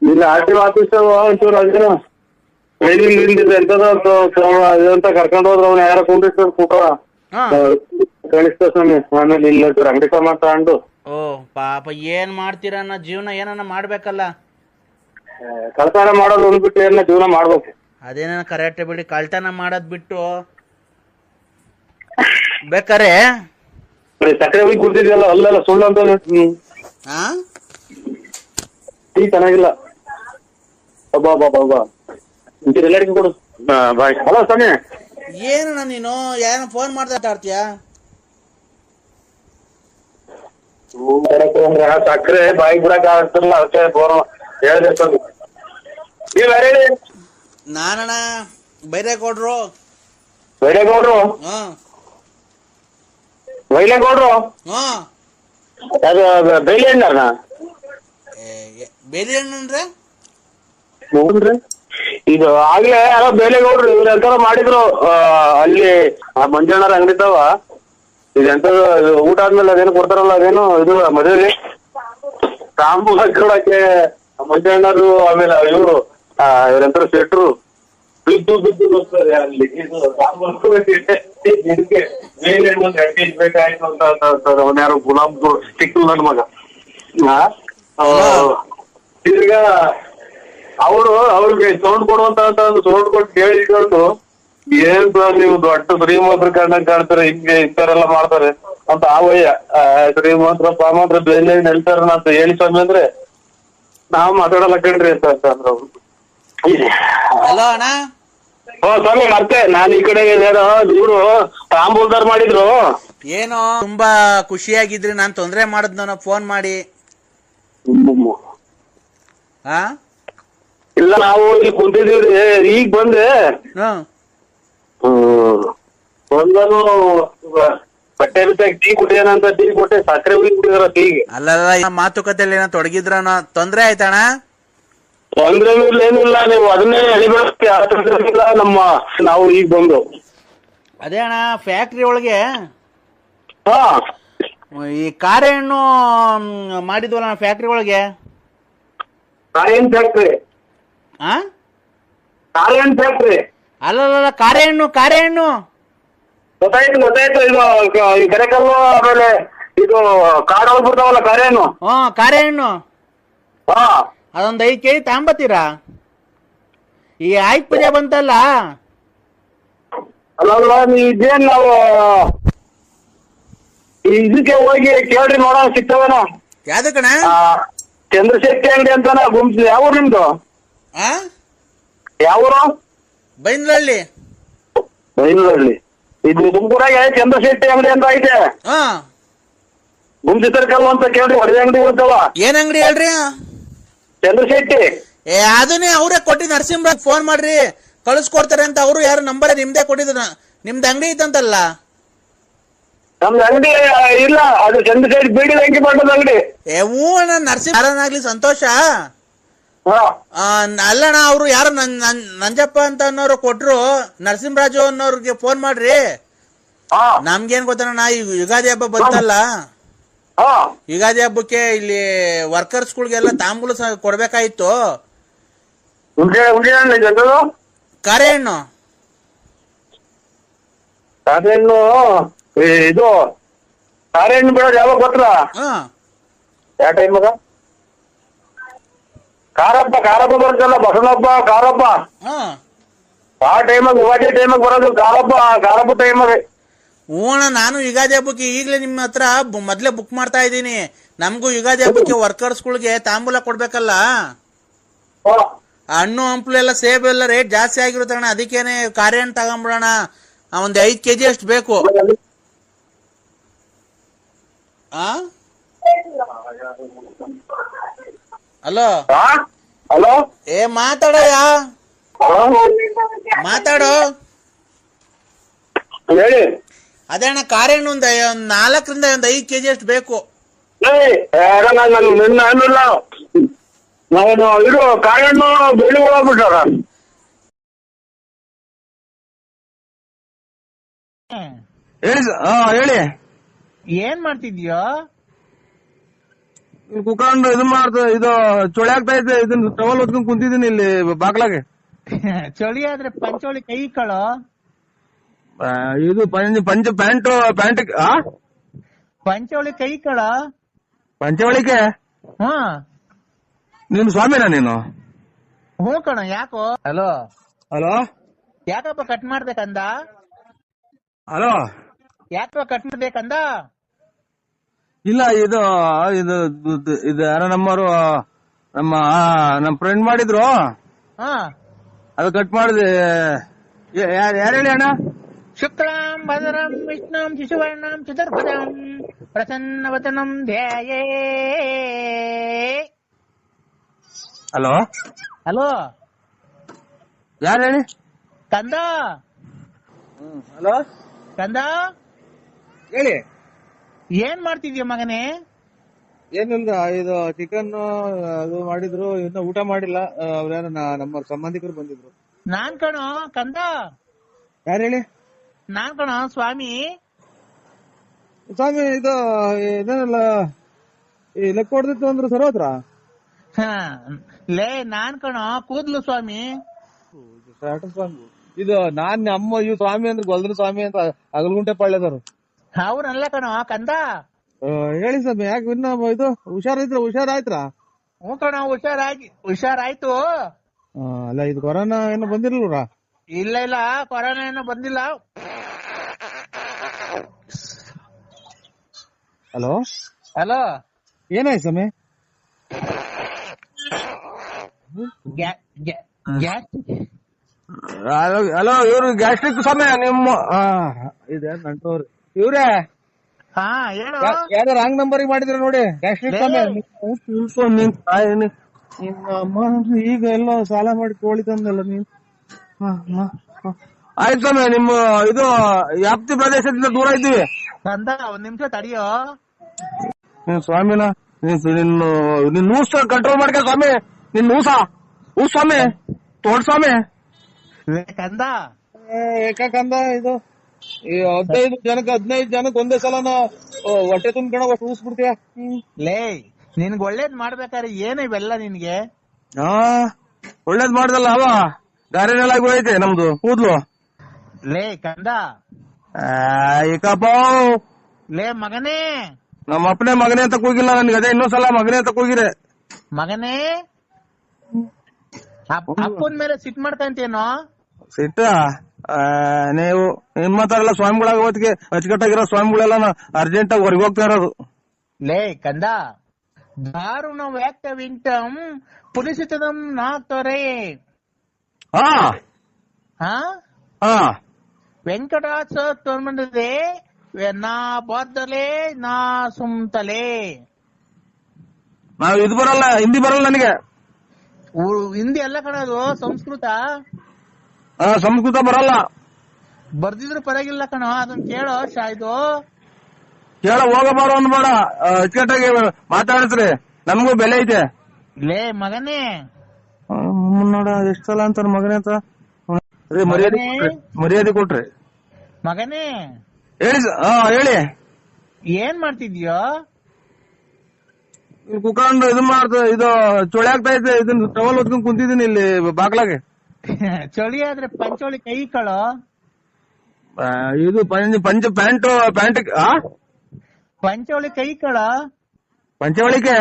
Speaker 3: ಇಲ್ಲ ಆರ್ ಟಿ ಆಫೀಸ್ ಒಂಚೂರು ಅದೇನು ಟ್ರೈನಿಂಗ್ ನಿಂದಿದೆ ಎಂತದ ಅಂತ ಕರ್ಕೊಂಡು ಹೋದ್ರ ಅವ್ನ ಯಾರ ಕುಂಡಿಸ್ತಾರೆ ಕೂಟ
Speaker 1: ಹಾ.
Speaker 3: ಕಳಿಸ್ತ ಸ್ವಾಮಿ ಆಮೇಲೆ ಇಲ್ಲ ಚೂರು ಅಂಗಡಿ ಸಾಮಾನ್ ತಗೊಂಡು
Speaker 1: ಓ ಪಾಪ ಏನ್ ಮಾಡ್ತೀರ ಅನ್ನೋ ಜೀವನ ಏನನ್ನ ಮಾಡ್ಬೇಕಲ್ಲ.
Speaker 3: ಕಳ್ತನ ಮಾಡೋದು ಅಂದ್ಬಿಟ್ಟು ಏನ ಜೀವನ ಮಾಡ್ಬೇಕು.
Speaker 1: ಅದೇನ ಕರೆಕ್ಟ್ ಬಿಡಿ ಕಳ್ತನ ಮಾಡೋದ್ ಬಿಟ್ಟು ಬೇಕಾರೆ?
Speaker 3: ಬರೀ ಸಕ್ಕರೆ ಹೋಗಿ ಕುಡ್ತಿದ್ಯಲ್ಲ ಅಲ್ಲೆಲ್ಲ ಸುಳ್ಳು ಅಂತ
Speaker 1: ಆ?
Speaker 3: ಟೀ ಚೆನ್ನಾಗಿಲ್ಲ. ಅಬ್ಬಾ ಅಬ್ಬಾ ಅಬ್ಬಾ, ಎಲ್ಲರಿಗೂ ಕೊಡು. ಬಾಯ್. ಹಲೋ ಸ್ವಾಮಿ.
Speaker 1: ಏನಣ್ಣ ನೀನು? ಯಾರ ಫೋನ್ ಮಾಡ್ತಾ ಆಡ್ತೀಯಾ?
Speaker 3: ಸಕ್ಕರೆ ಬಾಯಿ ಬಿಡಕ್ ಆಗ್ತಿಲ್ಲ ಅದಕ್ಕೆ ಫೋನ್ ಹೇಳ್ದೆ ಸ್ವಾಮಿ. ನೀವ್ ಯಾರು ಹೇಳಿ?
Speaker 1: ನಾನಣ್ಣ ಬೈರೇಗೌಡ್ರು.
Speaker 3: ಬೈರೇಗೌಡ್ರು?
Speaker 1: ಹಾ
Speaker 3: ವೈಲೇಗೌಡ್ರು?
Speaker 1: ಹಾ.
Speaker 3: ಅದು ಬೈಲಿ ಅಣ್ಣಾರ್ನ
Speaker 1: ಬೇಲಿ ಹಣ್ಣು
Speaker 3: ನೋಡ್ರಿ ಇದು ಆಗ್ಲೇ ಯಾರೋ ಬೇಲೆಗೌಡ್ರು ಇವ್ರ ಎಂತಾರ ಮಾಡಿದ್ರು ಆ, ಅಲ್ಲಿ ಆ ಮಂಜಣ್ಣರ ಅಂಗಡಿ ಇದ್ದಾವ ಇದೆಂತ ಊಟ ಆದ್ಮೇಲೆ ಅದೇನು ಕೊಡ್ತಾರಲ್ಲ ಅದೇನು ಇದು ಮದುವೆ ಸಾಂಬು ಹಾಕೊಳಕ್ಕೆ ಮಂಜಣ್ಣರು ಆಮೇಲೆ ಇವರು ಇವ್ರೆಂತಾರ ಸೆಟ್ರು ಬಿದ್ದು ಬಿದ್ದು ಬರ್ತಾರೆ ಅಲ್ಲಿ. ಇದು ತಾಂಬೂಲ ಕೊಡಕ್ಕೆ. ಕೆಜಿ ಬೇಕಾಯ್ತು ಅಂತ ಅಂತಾರೆ ಅವ್ನ ಯಾರೋ ಗುಲಾಬ್ ಸಿಕ್ಕಿಲ್ಲ ನನ್ ಮಗ. ತಿರ್ಗಾ ಅವರು ಅವ್ರಿಗೆ ಸೌಂಡ್ ಕೊಡುವಂತ ಸೌಂಡ್ ಕೊಟ್ಟು ಕೇಳಿಕೊಂಡು ಏನ್ ಸರ್ ನೀವು ದೊಡ್ಡ ಶ್ರೀಮಂತರ ಕಂಡಂಗ್ ಕಾಣ್ತಾರೆ ಹಿಂಗೆ ಇಂಥವ್ರೆಲ್ಲ ಮಾಡ್ತಾರೆ ಅಂತ ಆ, ಶ್ರೀಮಂತರ ಪಾಮಂತ್ರ ಬೇಲೆ ನೆಲ್ತಾರ ಅಂತ ಹೇಳಿ ಸ್ವಾಮಿ ಅಂದ್ರೆ ನಾವ್ ಮಾತಾಡಲ್ಲ ಕಣ್ರಿ ಅಂತ ಅಂದ್ರು ಅವ್ರು.
Speaker 4: ಅಣ್ಣ.
Speaker 3: ಓ ಸ್ವಾಮಿ ಮತ್ತೆ ನಾನ್ ಈ ಕಡೆ ಇವ್ರು ತಾಂಬೂಲ್ದಾರ್ ಮಾಡಿದ್ರು.
Speaker 4: ಏನೋ ತುಂಬಾ ಖುಷಿಯಾಗಿದ್ರಿ ನಾನು ತೊಂದರೆ ಮಾಡಿದ್ನ ಫೋನ್ ಮಾಡಿ. ಆ?
Speaker 3: ಇಲ್ಲ ನಾವು ಇಲ್ಲಿ ಕುಂತಿದೀವ್ರಿ ಈಗ ಬಂದೆ. ಬಂದನು ಬಟ್ಟೆ ಟೀ ಕುಡಿಯೋಣ ಅಂತ ಟೀ ಕೊಟ್ಟೆ ಸಕ್ಕರೆ ಹುಳಿ ಕುಡಿದ್ರ ಟೀಗೆ
Speaker 4: ಅಲ್ಲಲ್ಲ ಈ ಮಾತುಕತೆಯಲ್ಲಿ ಏನೋ ತೊಡಗಿದ್ರನೋ ತೊಂದ್ರೆ ಆಯ್ತಣ್ಣ?
Speaker 3: ತೊಂದ್ರೆ ಇಲ್ಲ ಏನಿಲ್ಲ ನೀವು ಅದನ್ನೇ ಎಳಿಬೇಕು ಯಾವ ತೊಂದ್ರೆ ಇಲ್ಲ ನಮ್ಮ ನಾವು ಈಗ ಬಂದು.
Speaker 4: ಅದೇ ಅಣ್ಣ ಫ್ಯಾಕ್ಟ್ರಿ ಒಳಗೆ
Speaker 3: ಹಾ.
Speaker 4: ಈ ಕಾರೆ ಹಣ್ಣು ಮ್, ಮಾಡಿದ್ವಲ್ಲ ಫ್ಯಾಕ್ಟ್ರಿ ಒಳಗೆ?
Speaker 3: ಕಾರೇನ್ ಫ್ಯಾಕ್ಟ್ರಿ
Speaker 4: ಆ?
Speaker 3: ಕಾರೇನ್ ಫ್ಯಾಕ್ಟ್ರಿ
Speaker 4: ಅಲ್ಲಲ್ಲ ಕಾರೆ ಹಣ್ಣು ಕಾರೆ ಹಣ್ಣು
Speaker 3: ಗೊತ್ತಾಯ್ತು ಗೊತ್ತಾಯ್ತು ಇದು ಕ- ಈ ಕೆರೆಕಲ್ಲು ಆಮೇಲೆ ಇದು ಕಾಡ್ ಹೋಗ್ಬಿಡ್ತಾವಲ್ಲ ಕಾರೇನು
Speaker 4: ಹ್ಞೂ ಕಾರೆ ಹಣ್ಣು
Speaker 3: ಹಾ.
Speaker 4: ಅದೊಂದು ಐದು ಕೆ ಜಿ ತಗೊಂಬತ್ತೀರಾ ಈ ಆಯ್ತು ಪೂಜೆ ಬಂತಲ್ಲ?
Speaker 3: ಅಲ್ಲಲ್ಲ ನೀವು ಇದೇನ್ ನಾವು ಇದಕ್ಕೆ ಹೋಗಿ ಕೇಳ್ರಿ ನೋಡೋಣ ಸಿಗ್ತವೇನ
Speaker 4: ಕಣ
Speaker 3: ಚಂದ್ರಶೆಟ್ಟಿ ಅಂಗಡಿ ಅಂತಾನ ಗುಂಪು ಯಾವ ಊರು ನಿಮ್ದು?
Speaker 4: ಆ?
Speaker 3: ಯಾವ ಊರು? ಬೈಲೂರಲ್ಲಿ ಇದು ತುಮಕೂರಾಗ ಚಂದ್ರಶೆಟ್ಟಿ ಅಂಗಡಿ ಅಂತ ಐತೆ.
Speaker 4: ಹಾ.
Speaker 3: ಗುಂಪಿ ಸರ್ಕಲ್ ಅಂತ ಕೇಳ್ರಿ ಹೊಡೆದ ಅಂಗಡಿ ಹೋಗ್ತಾವ
Speaker 4: ಏನ್ ಅಂಗಡಿ ಹೇಳ್ರಿ?
Speaker 3: ಚಂದ್ರಶೆಟ್ಟಿ
Speaker 4: ಏ ಅದನ್ನೇ ಅವರೇ ಕೊಟ್ಟಿದ್ದು ನರಸಿಂಹರಾಜ್ ಫೋನ್ ಮಾಡ್ರಿ. ಕಳಿಸ್ಕೊಡ್ತಾರೆ ಅಂತ ಅವರು ಯಾರು ನಂಬರ್ ನಿಮ್ದೇ ಕೊಟ್ಟಿದ್ರು ನಿಮ್ದು ಅಂಗಡಿ ಇತ್ತಂತಲ್ಲ
Speaker 3: ನಮ್ದು ಅಂಗಡಿ ಇಲ್ಲ. ಅದು ಚಂದ್ರಶೆಟ್ಟಿ ಬೀಡಿ ಅಂಗಿ ಮಾಡೋದು ಅಂಗಡಿ.
Speaker 4: ಏ ಹ್ಞೂ ಅಣ್ಣ ನರಸಿಂಹ ಯಾರನ್ನಾಗ್ಲಿ ಸಂತೋಷ. ಆ, ಅಲ್ಲಣ್ಣ ಅವರು ಯಾರು ನನ್ ನನ್- ನಂಜಪ್ಪ ಅಂತ ಅನ್ನೋರು ಕೊಟ್ರು. ನರಸಿಂಹರಾಜು ಅನ್ನೋರ್ಗೆ ಫೋನ್ ಮಾಡ್ರಿ.
Speaker 3: ಹಾ.
Speaker 4: ನಮ್ಗೇನ್ ಗೊತ್ತಣ್ಣ ಈ ಯುಗಾದಿ ಹಬ್ಬ ಬಂತಲ್ಲ. ಯುಗಾದಿ ಹಬ್ಬಕ್ಕೆ ಇಲ್ಲಿ ವರ್ಕರ್ಸ್ ಗಳಿಗೆಲ್ಲ ತಾಂಬೂಲ ಕೊಡ್ಬೇಕಾಯ್ತು
Speaker 3: ಉಂಡೆ ಹಣ್ಣು
Speaker 4: ಕರೆ ಹಣ್ಣು
Speaker 3: ಇದು ಸಾರೆ ಹಣ್ಣು ಬಿಡೋದು ಯಾವಾಗ ಗೊತ್ತಾ
Speaker 4: ಹಾ.
Speaker 3: ಯಾವ ಟೈಮಗ ಕಾರಪ್ಪ ಕಾರಪ್ಪ ಬರ್ತಲ್ಲ ಬಸವನಪ್ಪ ಕಾರಪ್ಪ?
Speaker 4: ಹಾ.
Speaker 3: ಆ ಟೈಮಾಗ ಯುಗಾದಿ ಟೈಮಾಗ ಬರೋದು ಕಾರಪ್ಪ ಕಾರಪ್ಪ ಟೈಮಾಗ
Speaker 4: ಅಣ್ಣ ನಾನು ಯುಗಾದಿ ಹಬ್ಬಕ್ಕೆ ಈಗಲೇ ನಿಮ್ಮ ಹತ್ರ ಮೊದಲೇ ಬುಕ್ ಮಾಡ್ತಾ ಇದ್ದೀನಿ. ನಮಗೂ ಯುಗಾದಿ ಹಬ್ಬಕ್ಕೆ ವರ್ಕರ್ಸ್ಗಳಿಗೆ ತಾಂಬೂಲ ಕೊಡ್ಬೇಕಲ್ಲ? ಹಣ್ಣು ಹಂಪ್ಲು ಎಲ್ಲ ಸೇಬ್ ಎಲ್ಲ ರೇಟ್ ಜಾಸ್ತಿ ಆಗಿರುತ್ತೆ ಅಣ್ಣ. ಅದಕ್ಕೇನೆ ಕಾರ್ಯ ತಗೊಂಡ್ಬಿಡೋಣ ತಗೊಂಬಿಡೋಣ. ಒಂದು ಐದ್ ಕೆಜಿ ಅಷ್ಟು ಬೇಕು. ಆ? ಹಲೋ?
Speaker 3: ಹಲೋ?
Speaker 4: ಏ ಮಾತಾಡಯ್ಯ. ಮಾತಾಡು.
Speaker 3: ಹೇಳಿ.
Speaker 4: ಅದೇ ಅಣ್ಣ ಒಂದು ಹಣ್ಣು ಒಂದ್ ಒಂದ್ ನಾಲ್ಕರಿಂದ ಒಂದ್ ಐದ್ ಕೆಜಿ ಅಷ್ಟು ಬೇಕು.
Speaker 3: ನಾನು ಇದು ಹೋಗ್ಬಿಟ್ಟಾರ.
Speaker 6: ಹೇಳಿ ಸರ್ ಹಾ ಹೇಳಿ.
Speaker 7: ಏನ್ ಮಾಡ್ತಿದ್ಯೋ?
Speaker 6: ಇಲ್ಲಿ ಕುತ್ಕೊಂಡು ಇದು ಮಾಡ್ತ ಇದು ಚಳಿ ಆಗ್ತಾ ಇದೆ ಇದನ್ನ ಟವಲ್ ಹೊತ್ಕೊಂಡ್ ಕುಂತಿದ್ದೀನಿ ಇಲ್ಲಿ ಬಾಗ್ಲಾಗೆ. [laughs]
Speaker 7: ಚಳಿ ಆದ್ರೆ ಪಂಚೋಳಿ ಕೈ ಕಳೋ?
Speaker 6: ಆ, ಇದು ಪಂಚ ಪಂಚ ಪ್ಯಾಂಟ್ ಪ್ಯಾಂಟ್ ಆ?
Speaker 7: ಪಂಚವಳಿ ಕೈ ಕಳ
Speaker 6: ಪಂಚವಳಿಕೆ?
Speaker 7: ಹಾ.
Speaker 6: ನಿಮ್ ಸ್ವಾಮಿನ ನೀನು?
Speaker 7: ಹ್ಞೂ ಕಣ ಯಾಕೋ? ಹಲೋ.
Speaker 6: ಹಲೋ?
Speaker 7: ಯಾಕಪ್ಪ ಕಟ್ ಮಾಡ್ಬೇಕಂದ?
Speaker 6: ಹಲೋ?
Speaker 7: ಯಾಕಪ್ಪ ಕಟ್ ಮಾಡ್ಬೇಕಂದ?
Speaker 6: ಇಲ್ಲ ಇದು ಇದು ಇದು- ಇದು ಯಾರೋ ನಮ್ಮವರು ನಮ್ಮ ಆ, ನಮ್ಮ ಫ್ರೆಂಡ್ ಮಾಡಿದ್ರು.
Speaker 7: ಹಾ.
Speaker 6: ಅದು ಕಟ್ ಮಾಡಿದೆ ಯಾರು ಯಾರು ಹೇಳಿ ಅಣ್ಣ?
Speaker 7: ಶುಕ್ಲಾಂ ಭದ್ರಂ ವಿಷ್ಣುಂ ಶಿಶುವರ್ಣಂ ಚತುರ್ಭುಜಂ ಪ್ರಸನ್ನವತನಂ ಧ್ಯಾಯೇ.
Speaker 6: ಹಲೋ?
Speaker 7: ಹಲೋ?
Speaker 6: ಯಾರು ಹೇಳಿ
Speaker 7: ಕಂದ
Speaker 6: ಹಲೋ?
Speaker 7: ಕಂದ?
Speaker 6: ಹೇಳಿ.
Speaker 7: ಏನ್ ಮಾಡ್ತಿದ್ಯ ಮಗನೇ?
Speaker 6: ಏನಿಲ್ಲ ಇದು ಚಿಕನ್ ಅದು ಮಾಡಿದ್ರು ಇನ್ನ ಊಟ ಮಾಡಿಲ್ಲ. ಅವ್ರೇನ ನಮ್ಮ ಸಂಬಂಧಿಕರು ಬಂದಿದ್ರು.
Speaker 7: ನಾನ್ ಕಣೋ ಕಂದ?
Speaker 6: ಯಾರು ಹೇಳಿ?
Speaker 7: ನಾನ್ ಕಣ ಸ್ವಾಮಿ.
Speaker 6: ಸ್ವಾಮಿ ಇದು ಇದೇನಲ್ಲ ಈ ಲೆಕ್ಕ ಹೊಡೆದಿತ್ತು ಅಂದ್ರೆ ಸರ್
Speaker 7: ಹ, ಲೇ ನಾನ್ ಕಣ ಕೂದ್ಲು ಸ್ವಾಮಿ.
Speaker 6: ಸ್ವಾಮಿ ಇದು ನಾನ್ ನಮ್ಮ ಇವ್ ಸ್ವಾಮಿ ಅಂದ್ರೆ ಗೊಲ್ದ್ರ ಸ್ವಾಮಿ ಅಂತ ಅಗಲ್ಗುಂಟೆ ಪಳ್ಳೆದವರು
Speaker 7: ಅವ್ರಲ್ಲ ಕಣ ಕಂದ.
Speaker 6: ಹೇಳಿ ಸ್ವಾಮಿ ಯಾಕೆ ಇನ್ನ ಇದು ಹುಷಾರಿದ್ರ ಹುಷಾರಾಯ್ತ್ರಾ?
Speaker 7: ಹ್ಞೂ ಕಣ ಹುಷಾರಾಗಿ ಹುಷಾರಾಯ್ತು.
Speaker 6: ಅಲ್ಲ ಇದು ಕೊರೋನಾ ಏನು ಬಂದಿರ್ಲ್ರ
Speaker 7: ಇಲ್ಲ ಇಲ್ಲ ಕೊರೋನಾ ಏನು ಬಂದಿಲ್ಲ.
Speaker 6: ಹಲೋ?
Speaker 7: ಹಲೋ?
Speaker 6: ಏನಾಯ್ತು ಸ್ವಾಮಿ?
Speaker 7: ಗ್ಯಾ- ಗ್ಯಾ- ಗ್ಯಾಸ್
Speaker 6: ಹಲೋ ಇವ್ರು ಗ್ಯಾಸ್ಟ್ರಿಕ್ ಸಮಯ ನಿಮ್ಮ ಇದೆ ನಂಟೋರು. ಇವ್ರೇ?
Speaker 7: ಹಾ ಹೇಳು.
Speaker 6: ಯಾವ್ದೋ ರಾಂಗ್ ನಂಬರ್ ಮಾಡಿದ್ರ ನೋಡಿ ಗ್ಯಾಸ್ಟ್ರಿಕ್ ಸ್ವಾಮಿ. ನಿನ್ ತಾಯಿ ನಿಮ್ಮ ಅಮ್ಮ ಈಗ ಎಲ್ಲೋ ಸಾಲ ಮಾಡಿ ಕೋಳಿ ತಂದಲ್ಲ ನೀನ್. ಆಯ್ತು ಸ್ವಾಮಿ ನಿಮ್ಮ ಇದು ವ್ಯಾಪ್ತಿ ಪ್ರದೇಶದಿಂದ ದೂರ ಇದ್ದೀವಿ.
Speaker 7: ಕಂದ ಒಂದ್ ನಿಮಿಷ ತಡಿಯೋ.
Speaker 6: ನೀನ್ ಸ್ವಾಮಿನ ನೀನ್ ನಿನ್ನ ನಿನ್ ಊಸ ಕಂಟ್ರೋಲ್ ಮಾಡ್ಕ ಸ್ವಾಮಿ. ನಿನ್ ಊಸ ಊಸ್ ಸ್ವಾಮಿ. ತೋಡ್ ಸ್ವಾಮಿ.
Speaker 7: ಏಕ ಕಂದ
Speaker 6: ಏಕಂದ ಇದು. ಈ ಹದಿನೈದು ಜನಕ್ಕೆ ಹದಿನೈದು ಜನಕ್ಕೆ ಒಂದೇ ಸಲನ ಓ, ಹೊಟ್ಟೆ ತುಂಬ್ಕೊಳ ಅಷ್ಟು ಊಸ್ಬಿಡ್ತೀಯ
Speaker 7: ಲೇ ನಿನ್ಗ್ ಒಳ್ಳೇದ್ ಮಾಡ್ಬೇಕಾದ್ರೆ ಏನು ಇವೆಲ್ಲ ನಿನ್ಗೆ?
Speaker 6: ಹಾ ಒಳ್ಳೇದ್ ಮಾಡ್ದಲ್ಲ ಅವ. ಗಾರಿನೆಲ್ಲ ಆಗೋಯ್ತೆ ನಮ್ದು? ಕೂದ್ಲು?
Speaker 7: ಲೇ ಕಂದ.
Speaker 6: ಆ, ಏಕಪ್ಪ
Speaker 7: ಲೇ ಮಗನೇ.
Speaker 6: ನಮ್ಮ ಅಪ್ಪನೇ ಮಗನೇ ಅಂತ ಕೂಗಿಲ್ಲ ನನ್ಗೆ. ಅದೇ ಇನ್ನೊಂದ್ಸಲ ಮಗನೇ ಅಂತ ಕೂಗಿರೆ
Speaker 7: ಮಗನೇ? ಅಪ್- ಅಪ್ಪನ್ ಮೇಲೆ ಸಿಟ್ ಮಾಡ್ಕಂತೇನೋ
Speaker 6: ಸಿಟ್ಟ? ಆ, ನೀವು ನಿಮ್ಮ ಎಲ್ಲ ಸ್ವಾಮಿಗಳಾಗ ಹೊತ್ತಿಗೆ ಅಚ್ಚುಕಟ್ಟಾಗಿರೋ ಸ್ವಾಮಿಗಳೆಲ್ಲ ಅರ್ಜೆಂಟ್ ಆಗಿ ಹೊರಗೆ ಹೋಗ್ತಾ ಇರೋದು.
Speaker 7: ಲೇ ಕಂದ. ದಾರುಣ ವ್ಯಾಕ್ತ ವಿಂಟಂ ಪುಲಿಸಿತದಂ ನಾಕ್ತೊರೆ
Speaker 6: ಹಾ
Speaker 7: ಹಾ
Speaker 6: ಹಾ
Speaker 7: ವೆಂಕಟಾಚ ತೋರ್ಮಂಡದೆ ನಾ ಬಾದ್ದಲೆ ನಾ ಸುಮ್ತಲೆ.
Speaker 6: ನಾವ್ ಇದು ಬರಲ್ಲ ಹಿಂದಿ ಬರಲ್ಲ ನನಗೆ.
Speaker 7: ಉ- ಹಿಂದಿ ಎಲ್ಲ ಕಣದು ಸಂಸ್ಕೃತ.
Speaker 6: ಆ, ಸಂಸ್ಕೃತ ಬರಲ್ಲ.
Speaker 7: ಬರ್ದಿದ್ರು ಪರವಾಗಿಲ್ಲ ಕಣ ಅದನ್ನ ಕೇಳೋ ಶಾ ಕೇಳೋ
Speaker 6: ಕೇಳ ಹೋಗಬಾರ ಅನ್ಬೇಡ. ಆ, ಅಚ್ಚುಕಟ್ಟಾಗಿ ಮಾತಾಡಿಸ್ರಿ. ನಮಗೂ ಬೆಲೆ ಐತೆ.
Speaker 7: ಲೇ ಮಗನೇ.
Speaker 6: ಆ, ನೋಡ ಎಷ್ಟ್ ಸಲ ಅಂತಾರ ಮಗನೇ ಅಂತ. ಅದೇ ಮರ್ಯಾದೆ ಕೊಟ್ರಿ ಮರ್ಯಾದೆ ಕೊಟ್ರಿ.
Speaker 7: ಮಗನೇ?
Speaker 6: ಹೇಳಿ ಸ- ಹಾ ಹೇಳಿ.
Speaker 7: ಏನ್ ಮಾಡ್ತಿದ್ಯೋ?
Speaker 6: ಇಲ್ಲಿ ಕುತ್ಕೊಂಡು ಇದು ಮಾಡ್ತ ಇದು ಚಳಿ ಆಗ್ತಾ ಐತೆ ಇದನ್ನ ಟವಲ್ ಹೊತ್ಕೊಂಡ್ ಕುಂತಿದ್ದೀನಿ ಇಲ್ಲಿ ಬಾಗ್ಲಾಗೆ. [laughs]
Speaker 7: ಚಳಿ ಆದ್ರೆ ಪಂಚೋಳಿ ಕೈ ಕಳೋ?
Speaker 6: ಆ, ಇದು ಪಂಚ ಪಂಚ ಪ್ಯಾಂಟ್ ಪ್ಯಾಂಟ್ ಆ?
Speaker 7: ಪಂಚೋಳಿ ಕೈ ಕಳ?
Speaker 6: ಪಂಚವಳಿಕೆ?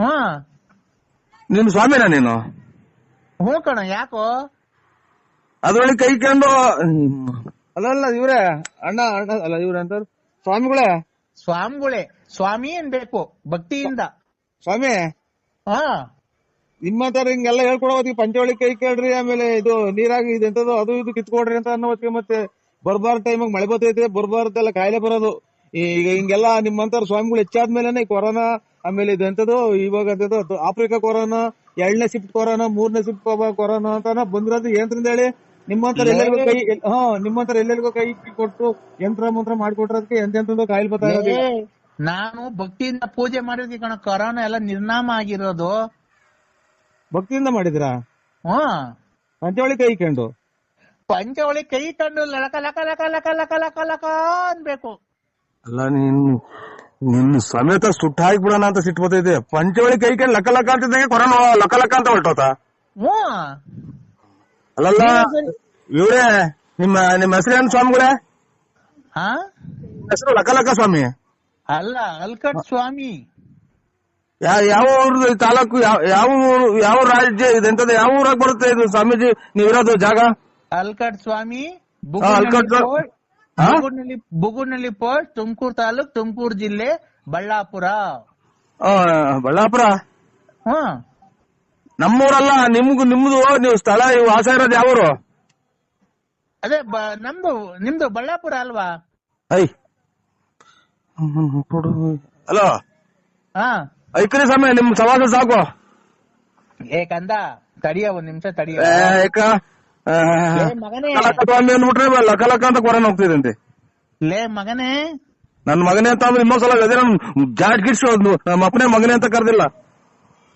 Speaker 7: ಹಾ.
Speaker 6: ನಿಮ್ ಸ್ವಾಮಿನ ನೀನು?
Speaker 7: ಹ್ಞೂ ಕಣ ಯಾಕೋ?
Speaker 6: ಅದ್ರೊಳಗೆ ಕೈ ಕಂಡು ಅಲ್ಲ ಅಲ್ಲ ಇವ್ರೆ ಅಣ್ಣ ಅಣ್ಣ ಅಲ್ಲ ಇವ್ರೆ ಅಂತ ಸ್ವಾಮಿಗಳೇ?
Speaker 7: ಸ್ವಾಮಿಗಳೇ ಸ್ವಾಮಿ ಅನ್ಬೇಕು ಭಕ್ತಿಯಿಂದ.
Speaker 6: ಸ್ವಾಮಿ?
Speaker 7: ಹಾ.
Speaker 6: ನಿಮ್ಮ ತರ ಹಿಂಗೆಲ್ಲ ಹೇಳ್ಕೊಡೋ ಹೊತ್ತಿಗೆ ಪಂಚವಳಿ ಕೈ ಕೇಳ್ರಿ ಆಮೇಲೆ ಇದು ನೀರಾಗಿ ಇದೆಂತದು ಅದು ಇದು ಕಿತ್ಕೊಡ್ರಿ ಅಂತ ಅನ್ನೋ ಹೊತ್ತಿಗೆ ಮತ್ತೆ ಬರ್ಬಾರ ಟೈಮಿಗೆ ಮಳೆ ಬರ್ತೈತೆ ಬರ್ಬಾರ್ದೆಲ್ಲ ಕಾಯಿಲೆ ಬರೋದು. ಈಗ ಹಿಂಗೆಲ್ಲ ನಿಮ್ಮಂತರ ಸ್ವಾಮಿಗಳು ಹೆಚ್ಚಾದ್ಮೇಲೆ ಕೊರೋನಾ ಆಮೇಲೆ ಇದೆಂತದು ಇವಾಗ ಅಂತದ್ದು ಆಫ್ರಿಕಾ ಕೊರೋನಾ ಎರಡನೇ ಶಿಫ್ಟ್ ಕೊರೋನಾ ಮೂರನೇ ಶಿಫ್ಟ್ ಕೊರೋನಾ ಅಂತ ಬಂದಿರೋದು ಏನ್ರಿಂದ ಹೇಳಿ ನಿಮ್ಮಂತರ ಎಲ್ಲರಿಗೂ ಕೈ ಹಾ ನಿಮ್ಮಂತರ ಎಲ್ಲರಿಗೂ ಕೈ ಕೊಟ್ಟು ಯಂತ್ರ ಮಂತ್ರ ಮಾಡ್ಕೊಟ್ರದಕ್ಕೆ ಎಂತ ಕಾಯಿಲೆ ಬರ್ತಾ ಇರೋದು
Speaker 7: ನಾನು ಭಕ್ತಿಯಿಂದ ಪೂಜೆ ಮಾಡಿದ್ವಿ ಕಣ ಕೊರೋನಾ ಎಲ್ಲ ನಿರ್ನಾಮ ಆಗಿರೋದು.
Speaker 6: ಭಕ್ತಿಯಿಂದ ಮಾಡಿದ್ರಾ?
Speaker 7: ಹಾ.
Speaker 6: ಪಂಚವಳಿ ಕೈ ಕಂಡು
Speaker 7: ಪಂಚವಳಿ ಕೈ ಕಂಡು ಲಕ ಲಕ ಲಕ ಲಕ ಲಕ ಲಕ ಲಕ ಅನ್ಬೇಕು.
Speaker 6: ಅಲ್ಲ ನೀನ್ ನಿನ್ ಸಮೇತ ಸುಟ್ಟ ಹಾಕ್ಬಿಡೋಣ ಅಂತ ಸಿಟ್ಟು ಬರ್ತೈತೆ ಪಂಚವಳಿ ಕೈ ಕೈ ಲಕ್ಕ ಲಕ್ಕ ಅಂತಿದ್ದಂಗೆ ಕೊರೋನಾ ಲಕ್ಕ ಲಕ್ಕ ಅಂತ ಹೊರಟೋತ? ಅಲ್ಲಲ್ಲ ಇವ್ರೇ ನಿಮ್ಮ ನಿಮ್ಮ ಹೆಸರೇನು ಸ್ವಾಮಿಗಳೇ? ಹೆಸರು ಲಕ್ಕ ಲಕ್ಕ ಸ್ವಾಮಿ?
Speaker 7: ಅಲ್ಲ ಅಲ್ಕಟ್ ಸ್ವಾಮಿ.
Speaker 6: ಯಾವ ಊರ್ದು ತಾಲೂಕು ಯಾವ- ಊರು ಯಾವ ರಾಜ್ಯ ಇದೆಂತದ್ದು ಯಾವ ಊರಾಗ ಬರುತ್ತೆ ಇದು ಸ್ವಾಮೀಜಿ? ನೀವಿರೋದು ಜಾಗ?
Speaker 7: ಅಲ್ಕಟ್ ಸ್ವಾಮಿ
Speaker 6: ಅಲ್ಕಟ್?
Speaker 7: ಬುಗುಡ್ನಳ್ಳಿ ಪೋಸ್ಟ್ ತುಮಕೂರು ತಾಲೂಕ್ ತುಮಕೂರು ಜಿಲ್ಲೆ ಬಳ್ಳಾಪುರ.
Speaker 6: ಬಳ್ಳಾಪುರ?
Speaker 7: ಹಾ.
Speaker 6: ನಮ್ಮೂರಲ್ಲ ನಿಮ್ಗೂ ನಿಮ್ದು ನೀವು ಸ್ಥಳ ವಾಸ ಇರೋದು ಯಾವೂರು?
Speaker 7: ಅದೇ ನಮ್ದು ನಿಮ್ದು ಬಳ್ಳಾಪುರ ಅಲ್ವಾ?
Speaker 6: ಐ. ಹಲೋ?
Speaker 7: ಹಾ.
Speaker 6: ಐಕ್ರಿ ಸಮಯ ನಿಮ್ ಸವಾಸ ಸಾಕು.
Speaker 7: ಏಕಂದ ಕಂದ ತಡಿಯ ಒಂದ್ ನಿಮಿಷ ತಡಿಯ. ಮಗನೇ.
Speaker 6: ಲಕ ಲಕ ಸ್ವಾಮಿ ಅಂದ್ಬಿಟ್ರೆ ಲಕ ಲಕ ಅಂತ ಕೊರೋನಾ ಹೋಗ್ತಿದಂತೆ.
Speaker 7: ಲೇ ಮಗನೇ.
Speaker 6: ನನ್ ಮಗನೇ ಅಂತ ಅಂದ್ರೆ ಇನ್ನೊಂದ್ಸಲ ಅದೇ ನಮ್ ಜಾಟ್ ಗಿಡ್ಸ್ ನಮ್ಮ ಅಪ್ಪನೇ ಮಗನೇ ಅಂತ ಕರ್ದಿಲ್ಲ.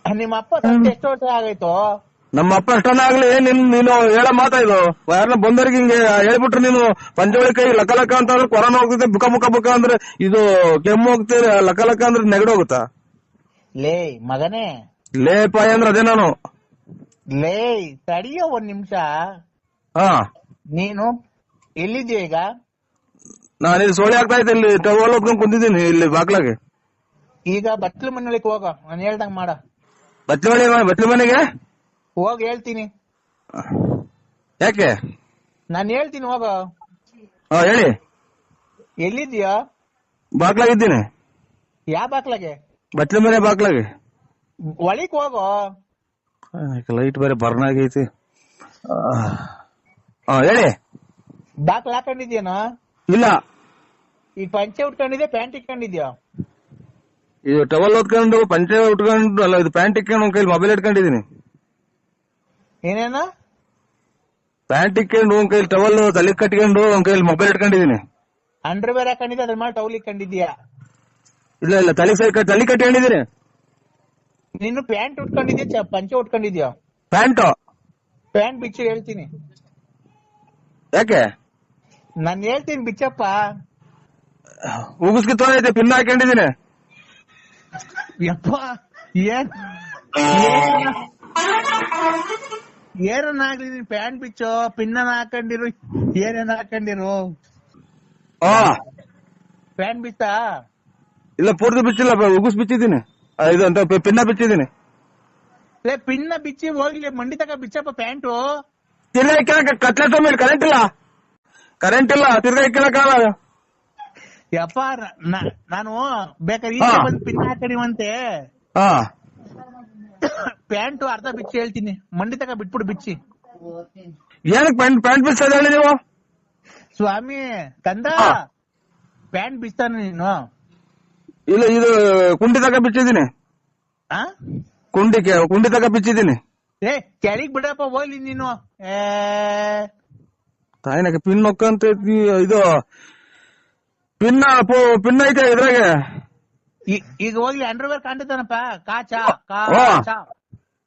Speaker 7: ನಿಮ್ಮ ಅಪ್ಪ ಎಷ್ಟು ವರ್ಷ ಆಗೈತು
Speaker 6: ನಮ್ಮ ಅಪ್ಪ ಎಷ್ಟನ್ನ ಆಗ್ಲಿ ನಿನ್ ನೀನು ಹೇಳೋ ಮಾತಾ ಇದು. ಯಾರನ್ನ ಬಂದವ್ರಿಗೆ ಹಿಂಗೆ ಹೇಳ್ಬಿಟ್ರೆ ನೀನು ಪಂಚವಳಿ ಕೈ ಲಕ ಲಕ ಅಂತ ಅಂದ್ರೆ ಕೊರೋನಾ ಹೋಗ್ತೈತೆ ಬುಕ ಬುಕ ಬುಕ ಅಂದ್ರೆ ಇದು ಕೆಮ್ಮು ಹೋಗ್ತದೆ ಲಕ ಲಕ ಅಂದ್ರೆ ನೆಗಡಿ ಹೋಗುತ್ತಾ?
Speaker 7: ಲೇ ಮಗನೇ.
Speaker 6: ಲೇ ಪಾಯ ಅಂದ್ರೆ ಅದೇ ನಾನು.
Speaker 7: ಲೇ ತಡಿಯ ಒಂದ್ ನಿಮಿಷ.
Speaker 6: ಹಾ.
Speaker 7: ನೀನು ಎಲ್ಲಿದ್ಯಾ ಈಗ?
Speaker 6: ನಾನು ಇಲ್ಲಿ ಸೋಳಿ ಆಗ್ತಾ ಇದ್ದೆ ಇಲ್ಲಿ ಟವಲ್ ಹೊತ್ಕೊಂಡ್ ಕುಂತಿದ್ದೀನಿ ಇಲ್ಲಿ ಬಾಗ್ಲಾಗೆ.
Speaker 7: ಈಗ ಬಟ್ಲು ಮನೆಯೊಳಗೆ ಹೋಗ ನಾನು ಹೇಳ್ದಂಗ್ ಮಾಡ.
Speaker 6: ಬಟ್ಲು ಮನೆ ಬಟ್ಲು ಮನೆಗೆ?
Speaker 7: ಹೋಗ್ ಹೇಳ್ತೀನಿ.
Speaker 6: ಯಾಕೆ?
Speaker 7: ನಾನು ಹೇಳ್ತೀನಿ ಹೋಗ.
Speaker 6: ಹಾ ಹೇಳಿ.
Speaker 7: ಎಲ್ಲಿದ್ಯಾ?
Speaker 6: ಬಾಗ್ಲಾಗಿದ್ದೀನಿ.
Speaker 7: ಯಾವ ಬಾಗ್ಲಾಗೆ?
Speaker 6: ಬಟ್ಲು ಮನೆ ಬಾಗ್ಲಾಗೆ.
Speaker 7: ಒಳಿಕ್ ಹೋಗೋ.
Speaker 6: ಲೈಟ್ ಬೇರೆ ಬರ್ನ್ ಆಗೈತಿ. ಹೇಳಿ.
Speaker 7: ಬಾಕ್ಲ ಹಾಕೊಂಡಿದ್ಯಾನ
Speaker 6: ಇಲ್ಲ.
Speaker 7: ಈ ಪಂಚೆ ಉಟ್ಕೊಂಡಿದ್ಯಾ ಪ್ಯಾಂಟ್ ಇಟ್ಕೊಂಡಿದ್ಯಾ?
Speaker 6: ಇದು ಟವಲ್ ಹೊತ್ಕೊಂಡು ಪಂಚೆ ಉಟ್ಕೊಂಡು ಅಲ್ಲ ಇದು ಪ್ಯಾಂಟ್ ಇಟ್ಕೊಂಡು ಒಂದ್ ಕೈಲಿ ಮೊಬೈಲ್ ಇಟ್ಕೊಂಡಿದೀನಿ
Speaker 7: ಏನೇನ?
Speaker 6: ಪ್ಯಾಂಟ್ ಇಟ್ಕೊಂಡು ಒಂದ್ ಕೈಲಿ ಟವಲ್ ತಲೆ ಕಟ್ಕೊಂಡು ಒಂದ್ ಕೈಲಿ ಮೊಬೈಲ್ ಇಟ್ಕೊಂಡಿದೀನಿ
Speaker 7: ಅಂಡರ್ ವೇರ್ ಹಾಕೊಂಡಿದ್ಯಾ ಅದ್ರ ಮೇಲೆ ಟವಲ್ ಇಟ್ಕೊಂಡಿದ್ಯಾ?
Speaker 6: ಇಲ್ಲ ಇಲ್ಲ ತಲೆ ತಲೆ ಕಟ್ಕೊಂಡಿದೀನಿ
Speaker 7: ನೀನು ಪ್ಯಾಂಟ್ ಉಟ್ಕೊಂಡಿದ್ಯಾ ಪಂಚೆ ಉಟ್ಕೊಂಡಿದ್ಯಾ?
Speaker 6: ಪ್ಯಾಂಟು?
Speaker 7: ಪ್ಯಾಂಟ್ ಬಿಚ್ಚು ಹೇಳ್ತೀನಿ.
Speaker 6: ಯಾಕೆ?
Speaker 7: ನಾನ್ ಹೇಳ್ತೀನಿ ಬಿಚ್ಚಪ್ಪ.
Speaker 6: ಉಗುಸ್ಕಿ ತೋರೈತೆ ಪಿನ್ ಹಾಕೊಂಡಿದೀನಿ
Speaker 7: ಯಪ್ಪ ಏನ್ ಏನನ್ನಾಗ್ಲಿ ನೀನ್ ಪ್ಯಾಂಟ್ ಬಿಚ್ಚೋ ಪಿನ್ನ ಹಾಕೊಂಡಿರು ಏನೇನ್ ಹಾಕೊಂಡಿರು? ಪ್ಯಾಂಟ್ ಬಿತ್ತಾ?
Speaker 6: ಇಲ್ಲ ಪೂರ್ತಿ ಬಿಚ್ಚಿಲ್ಲ ಉಗುಸ್ ಬಿಚ್ಚಿದ್ದೀನಿ. ಆ, ಇದು ಅಂತ ಪಿ- ಪಿನ್ನ ಬಿಚ್ಚಿದೀನಿ
Speaker 7: ಲೇ ಪಿನ್ನ ಬಿಚ್ಚಿ ಹೋಗ್ಲಿ ಮಂಡಿ ತಕ ಬಿಚ್ಚಪ್ಪ ಪ್ಯಾಂಟು.
Speaker 6: ತಿರ್ಗಾ ಇಕ್ಕಳಕ ಕತ್ಲೆ ಮೇಲೆ ಕರೆಂಟ್ ಇಲ್ಲ. ಕರೆಂಟ್ ಇಲ್ಲ ತಿರ್ಗಾ ಇಕ್ಕಳಕ್ಕಾಗಲ್ಲ
Speaker 7: ಯಪ್ಪ ನ- ನಾನು ಬೇಕಾದ್ರೆ
Speaker 6: ಹಾ.
Speaker 7: ಈಗ ಬಂದ್ ಪಿನ್ ಹಾಕಡಿವಂತೆ.
Speaker 6: ಹಾ.
Speaker 7: ಪ್ಯಾಂಟು ಅರ್ಧ ಬಿಚ್ಚಿ ಹೇಳ್ತೀನಿ. ಮಂಡಿ ತಕ ಬಿಟ್ಬಿಡು ಬಿಚ್ಚಿ.
Speaker 6: ಏನಕ್ಕೆ ಪ್ಯಾಂಟ್ ಪ್ಯಾಂಟ್ ಬಿಚ್ಚ ಹೇಳಿ ನೀವು?
Speaker 7: ಸ್ವಾಮಿ ಕಂದ
Speaker 6: ಹಾ.
Speaker 7: ಪ್ಯಾಂಟ್ ಬಿಚ್ತಾನೆ ನೀನು.
Speaker 6: ಇಲ್ಲ ಇದು ಕುಂಡಿ ತಕ ಬಿಚ್ಚಿದ್ದೀನಿ.
Speaker 7: ಆ?
Speaker 6: ಕುಂಡಿ ಕೆ- ಕುಂಡಿ ತಕ ಬಿಚ್ಚಿದ್ದೀನಿ.
Speaker 7: ಏ ಕೆಳಗ್ ಬಿಡಪ್ಪ ಹೋಗ್ಲಿ ನೀನು. ಏ.
Speaker 6: ಪಿನ್ ನೊಕ್ಕಂತ ಇದು ಪಿನ್ ಪಿನ್ ಐತೆ ಇದ್ರಾಗೆ.
Speaker 7: ಈ- ಈಗ ಹೋಗ್ಲಿ ಅಂಡರ್ವೇರ್ ಕಾಣ್ತಾನಪ್ಪ ಕಾಚ. ಕಾಚ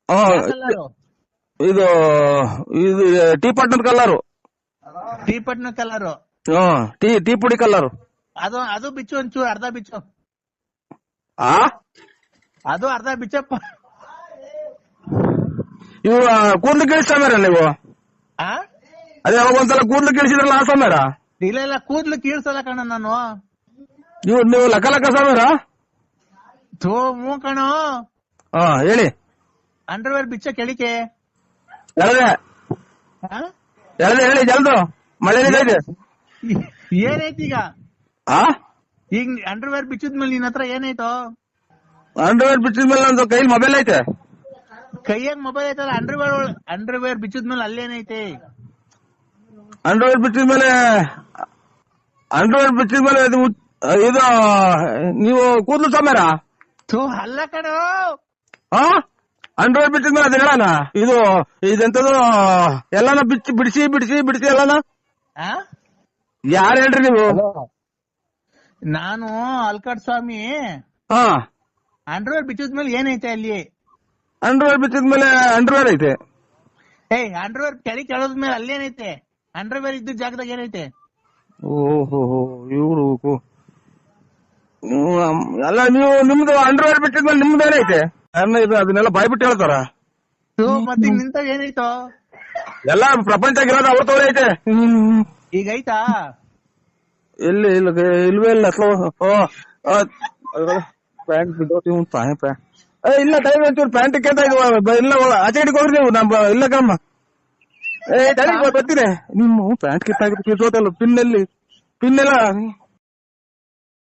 Speaker 6: ಆ, ಇದು ಇದು ಟೀ ಪಟ್ಟದ ಕಲರು
Speaker 7: ಟೀ ಪಟ್ನ ಕಲರು
Speaker 6: ಟೀ ಟೀ ಪುಡಿ ಕಲರ್
Speaker 7: ಅದು ಅದು ಬಿಚ್ಚು ಒಂಚೂರು ಅರ್ಧ ಬಿಚ್ಚು.
Speaker 6: ಆ?
Speaker 7: ಅದು ಅರ್ಧ ಬಿಚ್ಚಪ್ಪ
Speaker 6: ಇವು ಕೂದ್ಲು ಕೇಳಿಸ್ತಾರ ನೀವು?
Speaker 7: ಆ?
Speaker 6: ಅದೇ ಅವಾಗ ಒಂದ್ಸಲ ಕೂದ್ಲು ಕೇಳಿಸಿದ್ರಲ್ಲ ಆ ಸಮಯ
Speaker 7: ಇಲ್ಲ ಇಲ್ಲ ಕೂದ್ಲು ಕೀಳ್ಸಲ್ಲ ಕಣ ನಾನು.
Speaker 6: ನೀವು ನೀವು ಲಕ ಲಕ ಸಮಯ
Speaker 7: ತೋ ಮೂ ಕಣ.
Speaker 6: ಹಾ ಹೇಳಿ.
Speaker 7: ಅಂಡರ್ವೇರ್ ಬಿಚ್ಚ ಕೆಳಿಕೆ
Speaker 6: ಎಳದೆ.
Speaker 7: ಆ?
Speaker 6: ಎಳದೆ ಹೇಳಿ ಜಲ್ದು. ಮಳೆ ಇದೆ.
Speaker 7: ಏನೈತಿ ಈಗ?
Speaker 6: ಆ?
Speaker 7: ಈಗ ಅಂಡರ್ವೇರ್ ಬಿಚ್ಚಿದ್ಮೇಲೆ ನಿನ್ ಹತ್ರ ಏನಾಯ್ತು?
Speaker 6: ಅಂಡರ್ವೇರ್ ಬಿಚ್ಚಿದ್ಮೇಲೆ ಮೇಲೆ ಒಂದು ಕೈಲಿ ಮೊಬೈಲ್ ಐತೆ.
Speaker 7: ಕೈಯಾಗ ಮೊಬೈಲ್ ಐತಲ್ಲ ಅಂಡರ್ವೇರ್ ಅಂಡರ್ವೇರ್ ಬಿಚ್ಚಿದ್ಮೇಲೆ ಅಲ್ಲೇನೈತೆ
Speaker 6: ಅಂಡರ್ವೇರ್ ಬಿಚ್ಚಿದ್ಮೇಲೆ ಮೇಲೆ ಅಂಡರ್ವೇರ್ ಬಿಚ್ಚಿದ್ಮೇಲೆ ಮೇಲೆ ಇದು ಇದು ನೀವು ಕೂದಲು ಸಮರ?
Speaker 7: ಥೂ ಅಲ್ಲ ಕಣೋ.
Speaker 6: ಹಾ ಅಂಡರ್ವೇರ್ ಬಿಚ್ಚಿದ್ಮೇಲೆ ಮೇಲೆ ಅದು ಹೇಳಣ? ಇದು ಇದೆಂತದು ಎಲ್ಲಾನ ಬಿಚ್ಚಿ ಬಿಡಿಸಿ ಬಿಡಿಸಿ ಬಿಡಿಸಿ ಎಲ್ಲಾನ?
Speaker 7: ಆ?
Speaker 6: ಯಾರು ಹೇಳ್ರಿ ನೀವು?
Speaker 7: ನಾನು ಅಲ್ಕಾಡ್ ಸ್ವಾಮಿ.
Speaker 6: ಹಾ.
Speaker 7: ಅಂಡರ್ವೇರ್ ಬಿಚ್ಚಿದ್ಮೇಲೆ ಏನೈತೆ ಅಲ್ಲಿ?
Speaker 6: ಅಂಡರ್ವೇರ್ ಬಿಚ್ಚಿದ ಮೇಲೆ ಅಂಡರ್ವೇರ್ ಐತೆ.
Speaker 7: ಏಯ್ ಅಂಡರ್ವೇರ್ ಕೆಳಿ ಅಲ್ಲಿ ಅಲ್ಲೇನೈತೆ ಅಂಡರ್ವೇರ್ ಇದ್ದ ಜಾಗದಾಗ ಏನೈತೆ?
Speaker 6: ಓಹೋ ಇವ್ರು ಅಲ್ಲ ನೀವು ನಿಮ್ದು ಅಂಡರ್ವೇರ್ ಬಿಟ್ಟಿದ್ಮೇಲೆ ನಿಮ್ದು ಏನೈತೆ? ಅದನ್ನೆಲ್ಲ ಇದು ಅದನ್ನೆಲ್ಲ ಬಾಯ್ಬಿಟ್ಟು ಹೇಳ್ತಾರ?
Speaker 7: ಮತ್ತೆ ನಿಂತಾಗ ಏನೈತೋ
Speaker 6: ಎಲ್ಲ ಪ್ರಪಂಚ ಇರೋದು ಅವ್ರ ತೋರ ಐತೆ
Speaker 7: ಈಗ ಐತಾ
Speaker 6: ಎಲ್ಲಿ ಇಲ್ಲ ಇಲ್ವೇ ಇಲ್ಲ ಪ್ಯಾಂಟ್ ಬಿಡೋತಿ ಒಂದು ತಾಯಿ ಇಲ್ಲ ಟೈಮ್ ಒಂಚೂರು ಪ್ಯಾಂಟ್ ಕೇಳ್ತಾ ಇದ್ವ ಇಲ್ಲ ಆಚೆ ಹೋಗ್ರಿ ನೀವು, ನಮ್ಮ, ಇಲ್ಲ, ಕಮ್ಮ. ಏ ಟೈಮ್ ಬರ್ತೀನಿ ನಿಮ್ಮ, ಪ್ಯಾಂಟ್ ಕಿತ್ತಾಗಿ ಕಿತ್ತೋತಲ್ಲ ಪಿನ್ ಅಲ್ಲಿ ಪಿನ್ ಎಲ್ಲ